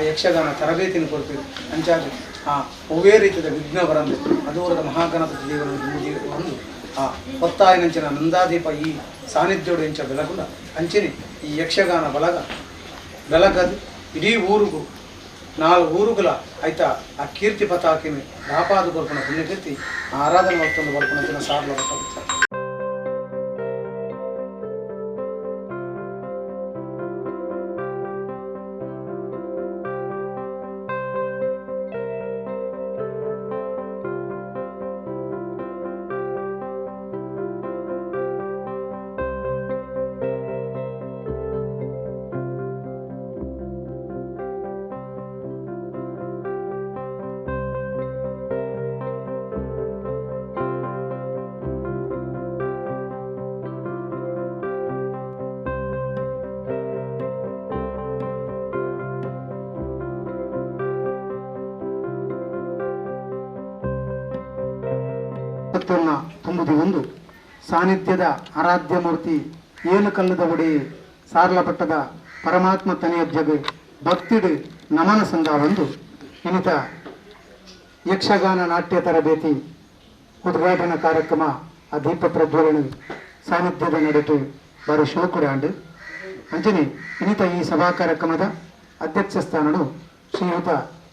ಮಾತೆರೆಲ್ಲ ಆ ಯಕ್ಷಗಾನ ತರಬೇತಿನ ಕೊಡ್ತೀವಿ ಅಂಚಾಗಿ ಆ ಒವೇ ರೀತಿಯ ವಿಘ್ನ ಬರಂದು ಅದೂರದ ಮಹಾಗಣಪತಿ ದೇವರ ಒಂದು ಆ ಹೊತ್ತಾಯಿನಂಚಿನ ನಂದಾದೀಪ ಈ ಸಾನ್ನಿಧ್ಯೋಡು ಎಂಚ ಬೆಳಗುಂಡ ಅಂಚಿನಿ ಈ ಯಕ್ಷಗಾನ ಬಲಗ ಬೆಳಗದು ಇಡೀ ಊರಿಗೂ ನಾಲ್ಕು ಊರುಗಳ ಆಯ್ತಾ ಆ ಕೀರ್ತಿ ಪತಾಕಿನ ರಾಪಾದ ಕೊರ್ಪಣ ಪುಣ್ಯಕೀರ್ತಿ ಆ ಆರಾಧನೆ ಹೊತ್ತೊಂದು ಬರ್ಪಣ ಸಾನ್ನಿಧ್ಯದ ಆರಾಧ್ಯ ಮೂರ್ತಿ ಏನು ಕಲ್ಲದ ಪರಮಾತ್ಮ ತನೆಯ ಜಗೆ ಭಕ್ತಿಡು ನಮನ ಸಂದ ಒಂದು. ಇನಿತ ಯಕ್ಷಗಾನ ನಾಟ್ಯ ತರಬೇತಿ ಉದ್ಘಾಟನಾ ಕಾರ್ಯಕ್ರಮ ಆ ದೀಪ ಪ್ರಜ್ವಲನೆ ಸಾನ್ನಿಧ್ಯದ ನಡೆಟು ಬಾರಿ ಶೋಕುಡಾಂಡು ಅಂಜನೆ, ಇನಿತ ಈ ಸಭಾ ಕಾರ್ಯಕ್ರಮದ ಅಧ್ಯಕ್ಷ ಸ್ಥಾನಡು ಶ್ರೀಯುತ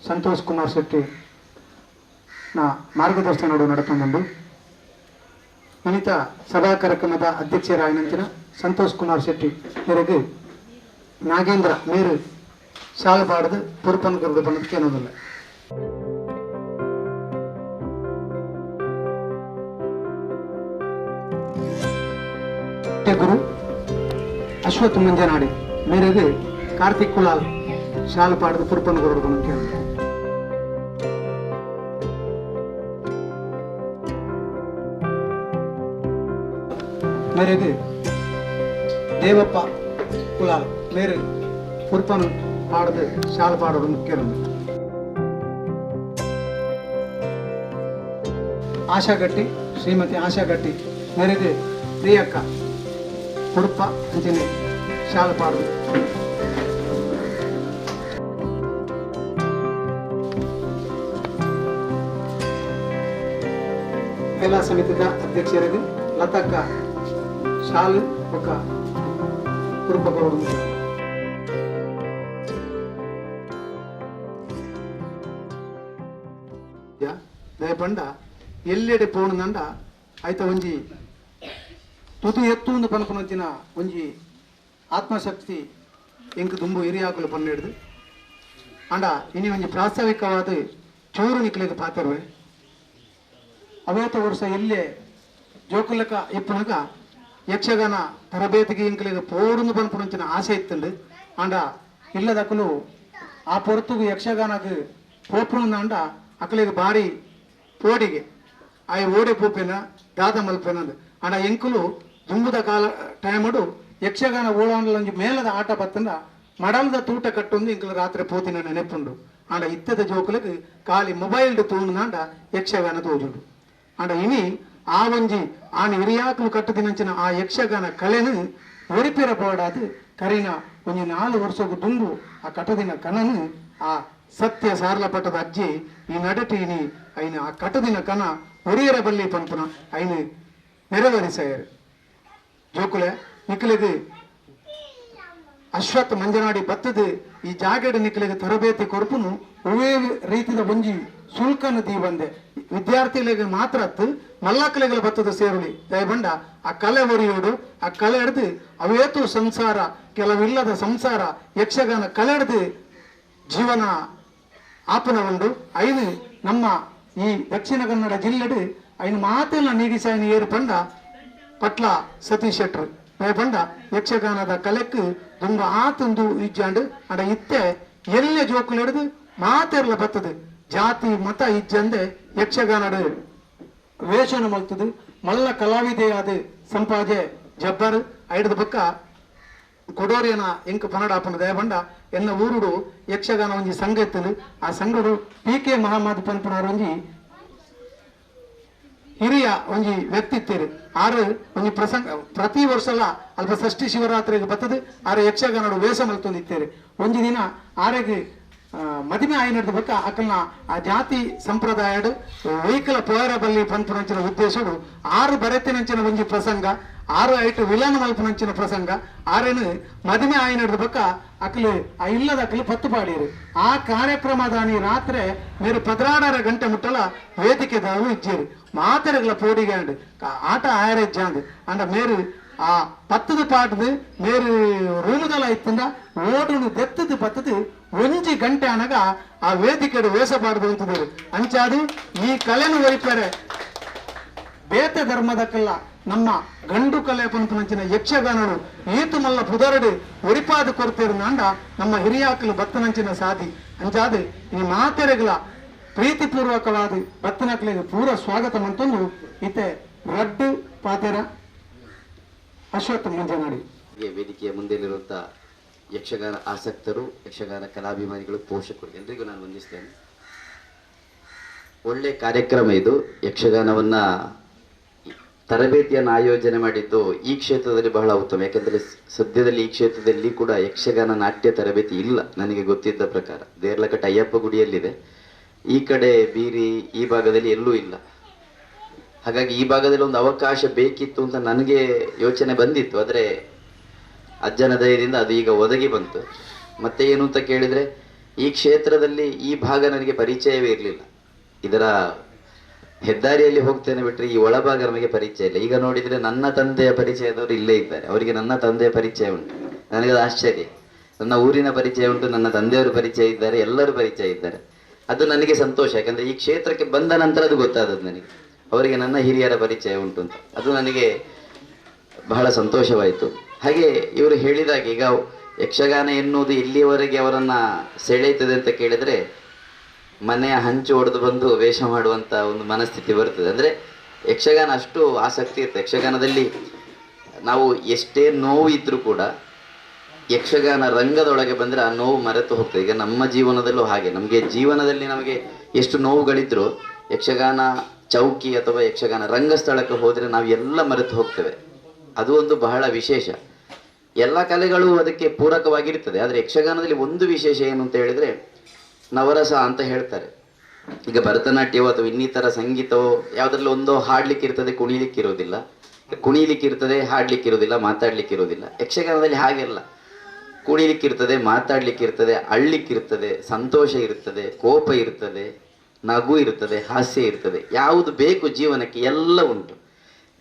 ಸಂತೋಷ್ ಕುಮಾರ್ ಶೆಟ್ಟಿ ನಾ ಮಾರ್ಗದರ್ಶನಡು ನಡಪಂದು ಇನಿತ ಸಭಾ ಕಾರ್ಯಕ್ರಮದ ಅಧ್ಯಕ್ಷರಾಯನಂಚಿನ ಸಂತೋಷ್ ಕುಮಾರ್ ಶೆಟ್ಟಿ ಮೇರೆಗೆ ನಾಗೇಂದ್ರ ಮೇರು ಶಾಲಪಾಡದು ಪುರುಪನ್ ಗುರುಡು ಬಂದಕ್ಕೆ ಅನ್ನೋದಿಲ್ಲ. ಗುರು ಅಶ್ವಥ್ ಮುಂಜಾನಾಡಿ ಮೇರೆಗೆ ಕಾರ್ತಿಕ್ ಕುಲಾಲ್ ಶಾಲಪಾಡದು ಪುರುಪನ್ ಗುರುಡು ಬಂದಕ್ಕೆ ಅನ್ನೋದು. ಮೇರೆಗೆ ದೇವಪ್ಪ ಕುಲಾಲ್ ಮೇರೆ ಪುರ್ಪನು ಪಾಡದು ಶಾಲ ಪಾಡೋದು ಮುಖ್ಯ ಆಶಾಗಟ್ಟಿ ಶ್ರೀಮತಿ ಆಶಾಗಟ್ಟಿ ಮೇರೆಗೆ ಪ್ರಿಯಕ್ಕ ಉಡುಪ ಅಂಚನೆ ಶಾಲ ಪಾಡೋದು ಮಹಿಳಾ ಸಮಿತಿದ ಅಧ್ಯಕ್ಷರಿಗೆ ಲತಕ್ಕ ಶಾಲು ఒక కురుపకూడదు ದಯಪಂಡ ಎಲ್ಲೆಡೆ ಪೋಣದಂಡ ಆಯ್ತ ಒಂಜಿ ತುತು ಎತ್ತು ಒಂದು ಪನ್ಪುನಂಚಿನ ಒಂಜಿ ಆತ್ಮಶಕ್ತಿ ಎಂಕ್ ದುಂಬು ಹಿರಿಯಾಕುಲು ಪನ್ನೆಡ್ದು ಅಂಡ ಇನಿ ಒಂಜಿ ಪ್ರಾಸ್ತಾವಿಕವಾದ ಚೂರು ನಿಕ್ಲೆಗ್ ಪಾತ್ರವೆ ಅವೇತ ವರ್ಷ ಎಲ್ಲೇ ಜೋಕುಲಕ ಇಪ್ಪನಗ ಯಕ್ಷಗಾನ ತರಬೇತಿಗೆ ಇಂಕ್ಲಿಗೆ ಪೋಡುಂದು ಪನ್ಪುನಂಚಿನ ಆಸೆ ಇತ್ತಂಡು. ಅಂಡ ಇಲ್ಲದಕ್ಕಲು ಆ ಪೊರ್ತುಗು ಯಕ್ಷಗಾನಕ್ಕೆ ಪೋಪುನ ಅಂಡ ಅಕ್ಕಲಿಗೆ ಬಾರಿ ಪೋಡಿಗೆ. ಆ ಓಡೆ ಪೋಪಿನ, ದಾದ ಮಲ್ಪಿನ ಅಂಡ ಎಂಕುಲು ದುಂಬುದ ಕಾಲ, ಟೈಮಡು ಯಕ್ಷಗಾನ ಓಡಾಂಡ್ಲಂಜಿ ಮೇಲದ ಆಟ ಬತ್ತಂಡ ಮಡಲ್ದ ತೂಟ ಕಟ್ಟೊಂದು ಇಂಕಲು ರಾತ್ರಿ ಪೋತಿನ ನೆನಪುಂಡು. ಅಂಡ ಇತ್ತದ ಜೋಕುಲಕ್ಕೆ ಖಾಲಿ ಮೊಬೈಲ್ ತೂಂಡು ಯಕ್ಷಗಾನ ತೋಜುಂಡು. ಅಂಡ ಇನಿ ಆ ಒಂಜಿ ಆನ ಹಿರಿಯಾಕಲು ಕಟ್ಟದಿನಂಚಿನ ಆ ಯಕ್ಷಗಾನ ಕಲೆನು ಒರಿಪೆರ ಬೋಡಾದು ಕರಿನ ಒಂಜಿ ನಾಲು ವರ್ಷಗು ದುಂಬು ಆ ಕಟದಿನ ಕನನು ಆ ಸತ್ಯ ಸಾರ್ಲಪಟ್ಟದ ಅಜ್ಜಿ, ಈ ನಡಟೀನಿ ಐನ ಆ ಕಟದಿನ ಕನ ಒರಿಯರ ಬಲ್ಲಿ ಪಂಪುನ ಐನ ನೆರವೇರಿಸಾಯರು. ಜೋಕುಲೆ ನಿಕ್ಲಿಗೆ ಅಶ್ವತ್ ಮಂಜನಾಡಿ ಬತ್ತದು ಈ ಜಾಗೆಡ್ ನಿಕ್ಲಿಗೆ ತರಬೇತಿ ಕೊರ್ಪುನು ಒವೇ ರೀತಿದ ಒಂಜಿ ಶುಲ್ಕನ ದಿ ಬಂದೆ ವಿದ್ಯಾರ್ಥಿಗಳಿಗೆ ಮಾತ್ರ ಮಲ್ಲಕ್ಕಲೆಗಳ ಬತ್ತದ ಸೇರುಳಿ. ದಯಬಂಡ ಆ ಕಲೆ ಒರಿಯೋಡು, ಆ ಕಲೆ ಹಿಡ್ದು ಅವೇತು ಸಂಸಾರ, ಕೆಲವಿಲ್ಲದ ಸಂಸಾರ, ಯಕ್ಷಗಾನ ಕಲೆ ಹಿಡ್ದು ಜೀವನ ಆಪನ ಉಂಡು ಐದು, ನಮ್ಮ ಈ ದಕ್ಷಿಣ ಕನ್ನಡ ಜಿಲ್ಲೆಡು ಐನು ಮಾತೆಲ್ಲ ನೀಗಿಸಾಯಿನ ಏರು ಪಂಡ, ಪಟ್ಲ ಸತೀಶ್ ಶೆಟ್ರು ಪಂಡ ಯಕ್ಷಗಾನದ ಕಲೆಕ್ ತುಂಬ ಆತಂದು ಇಜ್ಜಾಂಡು ಅಂಡ ಇತ್ತೆ ಎಲ್ಲೆ ಜೋಕುಲು ಹಿಡಿದು ಮಾತೆರ್ಲ ಬತ್ತದು. ಜಾತಿ, ಮತ ಇಜ್ಜಂದೆ ಯಕ್ಷಗಾನಡು ವೇಷನ ಮಲ್ತದು, ಮಲ್ಲ ಕಲಾವಿದೆಯಾದ ಸಂಪಾಜೆ ಜಬ್ಬರ್ ಐಡದ ಬಕ್ಕ ಕೊಡೋರಿಯನ ಎಂಕ್ ಪನಡಾಪನ ದಯಬಂಡ ಎನ್ನ ಊರುಡು ಯಕ್ಷಗಾನ ಒಂಜಿ ಸಂಘ ಎತ್ತಲು ಆ ಸಂಘಡು ಪಿ ಕೆ ಮಹಮ್ಮದ್ ಒಂಜಿ ಹಿರಿಯ ಒಂಜಿ ವ್ಯಕ್ತಿ ಇತ್ತೀರಿ ಆರು ಒಂಜಿ ಪ್ರಸಂಗ, ಪ್ರತಿ ವರ್ಷಲ ಅಲ್ಪ ಷಷ್ಠಿ ಶಿವರಾತ್ರಿಗೆ ಬರ್ತದೆ ಆರು ಯಕ್ಷಗಾನಡು ವೇಷ ಮಲ್ತೊಂದಿತ್ತೇರಿ. ಒಂಜಿ ದಿನ ಆರೆಗೆ ಮದುವೆ ಆಯ್ನಡ್ದ ಬಕ್ಕ ಅಕಲ್ನ ಆ ಜಾತಿ ಸಂಪ್ರದಾಯಡು ವೈಕಲ ಪೋಯರ ಬಲ್ಲಿ ಪಂಪನಂಚಿನ ಉದ್ದೇಶಡು ಆರು ಬರೆತಿನಂಚಿನ ಒಂಜಿ ಪ್ರಸಂಗ, ಆರು ಐಟು ವಿಲನ ಮಲ್ಪನಂಚಿನ ಪ್ರಸಂಗ, ಆರೇನು ಮದುವೆ ಆಯ್ನಡ್ದ ಬಕ್ಕ ಅಕಲು, ಆ ಇಲ್ಲದ ಅಕಲು ಪತ್ತು ಪಾಡಿರು. ಆ ಕಾರ್ಯಕ್ರಮದಾನಿ ರಾತ್ರಿ ಮೇರು ಪದ್ರಾಡರ ಗಂಟೆ ಮುಟ್ಟಲ ವೇದಿಕೆ ದಾವು ಇಜ್ಜೇರು. ಮಾತರೆಗಳ ಪೋಡಿಗೆ ಅಂಡ್ ಆಟ ಆಯರೆಜ್ಜಾಂದ್. ಅಂಡ ಮೇರು, ಆ ಪತ್ತದ ಪಾಟದು ಮೇರು ರೂಮುದಲ ಇತ್ತಂದ ಓಡುನು ದೆತ್ತದು ಪತ್ತದು ಒಂಜಿ ಗಂಟೆ ಅನಗ ಆ ವೇದಿಕೆಡು ವೇಸಬಾರದು ಅಂತಿದ್ದೀರಿ ಅಂಚಾದಿ, ಈ ಕಲೆನು ಒರಿಪರೆ ಬೇತೆ ಧರ್ಮದಕ್ಕೆಲ್ಲ ನಮ್ಮ ಗಂಡು ಕಲೆ ಪಂಪನಂಚಿನ ಯಕ್ಷಗಾನಡು ಈತು ಮಲ್ಲ ಪುದರಡಿ ಒರಿಪಾದ ನಾಂಡ ನಮ್ಮ ಹಿರಿಯಾಕಲು ಭತ್ತನಂಚಿನ ಸಾಧಿ. ಅಂಚಾದಿ, ಈ ಮಾತೆರೆಗಳ ಪ್ರೀತಿಪೂರ್ವಕವಾದ ಭತ್ತನಕಲಿಗೆ ಪೂರ ಸ್ವಾಗತ ಮಂತಂದು ಇತೆ ರಡ್ಡು ಪಾತೆರ ಅಶ್ವತ್ಥ ಮಂಜನಾಡಿ. ವೇದಿಕೆಯ ಮುಂದೆಲಿರುವಂಥ ಯಕ್ಷಗಾನ ಆಸಕ್ತರು, ಯಕ್ಷಗಾನ ಕಲಾಭಿಮಾನಿಗಳು, ಪೋಷಕರು, ಎಲ್ರಿಗೂ ನಾನು ವಂದಿಸ್ತೇನೆ. ಒಳ್ಳೆ ಕಾರ್ಯಕ್ರಮ ಇದು. ಯಕ್ಷಗಾನವನ್ನ ತರಬೇತಿಯನ್ನು ಆಯೋಜನೆ ಮಾಡಿದ್ದು ಈ ಕ್ಷೇತ್ರದಲ್ಲಿ ಬಹಳ ಉತ್ತಮ. ಯಾಕೆಂದರೆ ಸದ್ಯದಲ್ಲಿ ಈ ಕ್ಷೇತ್ರದಲ್ಲಿ ಕೂಡ ಯಕ್ಷಗಾನ ನಾಟ್ಯ ತರಬೇತಿ ಇಲ್ಲ ನನಗೆ ಗೊತ್ತಿದ್ದ ಪ್ರಕಾರ. ದೇರ್ಲಕಟ್ಟ ಅಯ್ಯಪ್ಪ ಗುಡಿಯಲ್ಲಿದೆ ಈ ಕಡೆ ಬೀರಿ ಈ ಭಾಗದಲ್ಲಿ ಎಲ್ಲೂ ಇಲ್ಲ. ಹಾಗಾಗಿ ಈ ಭಾಗದಲ್ಲಿ ಒಂದು ಅವಕಾಶ ಬೇಕಿತ್ತು ಅಂತ ನನಗೆ ಯೋಚನೆ ಬಂದಿತ್ತು. ಆದರೆ ಅಜ್ಜನ ದಯದಿಂದ ಅದು ಈಗ ಒದಗಿ ಬಂತು. ಮತ್ತೆ ಏನು ಅಂತ ಕೇಳಿದ್ರೆ, ಈ ಕ್ಷೇತ್ರದಲ್ಲಿ ಈ ಭಾಗ ನನಗೆ ಪರಿಚಯವೇ ಇರಲಿಲ್ಲ. ಇದರ ಹೆದ್ದಾರಿಯಲ್ಲಿ ಹೋಗ್ತೇನೆ ಬಿಟ್ಟರೆ ಈ ಒಳಭಾಗ ನಮಗೆ ಪರಿಚಯ ಇಲ್ಲ. ಈಗ ನೋಡಿದ್ರೆ ನನ್ನ ತಂದೆಯ ಪರಿಚಯದವರು ಇಲ್ಲೇ ಇದ್ದಾರೆ. ಅವರಿಗೆ ನನ್ನ ತಂದೆಯ ಪರಿಚಯ ಉಂಟು. ನನಗೆ ಅದು ಆಶ್ಚರ್ಯ. ನನ್ನ ಊರಿನ ಪರಿಚಯ ಉಂಟು, ನನ್ನ ತಂದೆಯವರು ಪರಿಚಯ ಇದ್ದಾರೆ, ಎಲ್ಲರೂ ಪರಿಚಯ ಇದ್ದಾರೆ. ಅದು ನನಗೆ ಸಂತೋಷ. ಯಾಕಂದ್ರೆ ಈ ಕ್ಷೇತ್ರಕ್ಕೆ ಬಂದ ನಂತರ ಅದು ಗೊತ್ತಾದದ್ದು ನನಗೆ. ಅವರಿಗೆ ನನ್ನ ಹಿರಿಯರ ಪರಿಚಯ ಉಂಟು ಅಂತ. ಅದು ನನಗೆ ಬಹಳ ಸಂತೋಷವಾಯಿತು. ಹಾಗೆ ಇವರು ಹೇಳಿದಾಗ ಈಗ ಯಕ್ಷಗಾನ ಎನ್ನುವುದು ಇಲ್ಲಿಯವರೆಗೆ ಅವರನ್ನ ಸೆಳೆಯುತ್ತದೆ ಅಂತ ಕೇಳಿದ್ರೆ ಮನೆಯ ಹಂಚು ಹೊಡೆದು ಬಂದು ವೇಷ ಮಾಡುವಂತ ಒಂದು ಮನಸ್ಥಿತಿ ಬರ್ತದೆ. ಅಂದ್ರೆ ಯಕ್ಷಗಾನ ಅಷ್ಟು ಆಸಕ್ತಿ ಇರುತ್ತೆ. ಯಕ್ಷಗಾನದಲ್ಲಿ ನಾವು ಎಷ್ಟೇ ನೋವು ಇದ್ರೂ ಕೂಡ ಯಕ್ಷಗಾನ ರಂಗದೊಳಗೆ ಬಂದ್ರೆ ಆ ನೋವು ಮರೆತು ಹೋಗ್ತದೆ. ಈಗ ನಮ್ಮ ಜೀವನದಲ್ಲೂ ಹಾಗೆ. ನಮಗೆ ಜೀವನದಲ್ಲಿ ನಮಗೆ ಎಷ್ಟು ನೋವುಗಳಿದ್ರು ಯಕ್ಷಗಾನ ಚೌಕಿ ಅಥವಾ ಯಕ್ಷಗಾನ ರಂಗಸ್ಥಳಕ್ಕೆ ಹೋದ್ರೆ ನಾವು ಎಲ್ಲ ಮರೆತು ಹೋಗ್ತೇವೆ. ಅದು ಒಂದು ಬಹಳ ವಿಶೇಷ. ಎಲ್ಲ ಕಲೆಗಳು ಅದಕ್ಕೆ ಪೂರಕವಾಗಿರ್ತದೆ. ಆದರೆ ಯಕ್ಷಗಾನದಲ್ಲಿ ಒಂದು ವಿಶೇಷ ಏನು ಅಂತ ಹೇಳಿದ್ರೆ ನವರಸ ಅಂತ ಹೇಳ್ತಾರೆ. ಈಗ ಭರತನಾಟ್ಯವೋ ಅಥವಾ ಇನ್ನಿತರ ಸಂಗೀತವೋ ಯಾವುದ್ರಲ್ಲಿ ಒಂದೋ ಹಾಡ್ಲಿಕ್ಕೆ ಇರ್ತದೆ ಕುಣಿಲಿಕ್ಕೆ ಇರೋದಿಲ್ಲ ಕುಣಿಲಿಕ್ಕೆ ಇರ್ತದೆ ಹಾಡ್ಲಿಕ್ಕೆ ಇರೋದಿಲ್ಲ ಮಾತಾಡ್ಲಿಕ್ಕೆ ಇರೋದಿಲ್ಲ ಯಕ್ಷಗಾನದಲ್ಲಿ ಹಾಗೆಲ್ಲ. ಇರ್ತದೆ ಮಾತಾಡ್ಲಿಕ್ಕೆ ಇರ್ತದೆ ಅಳ್ಲಿಕ್ಕೆ ಇರ್ತದೆ ಸಂತೋಷ ಇರ್ತದೆ, ಕೋಪ ಇರ್ತದೆ, ನಗು ಇರ್ತದೆ, ಹಾಸ್ಯ ಇರ್ತದೆ. ಯಾವುದು ಬೇಕು ಜೀವನಕ್ಕೆ ಎಲ್ಲ ಉಂಟು.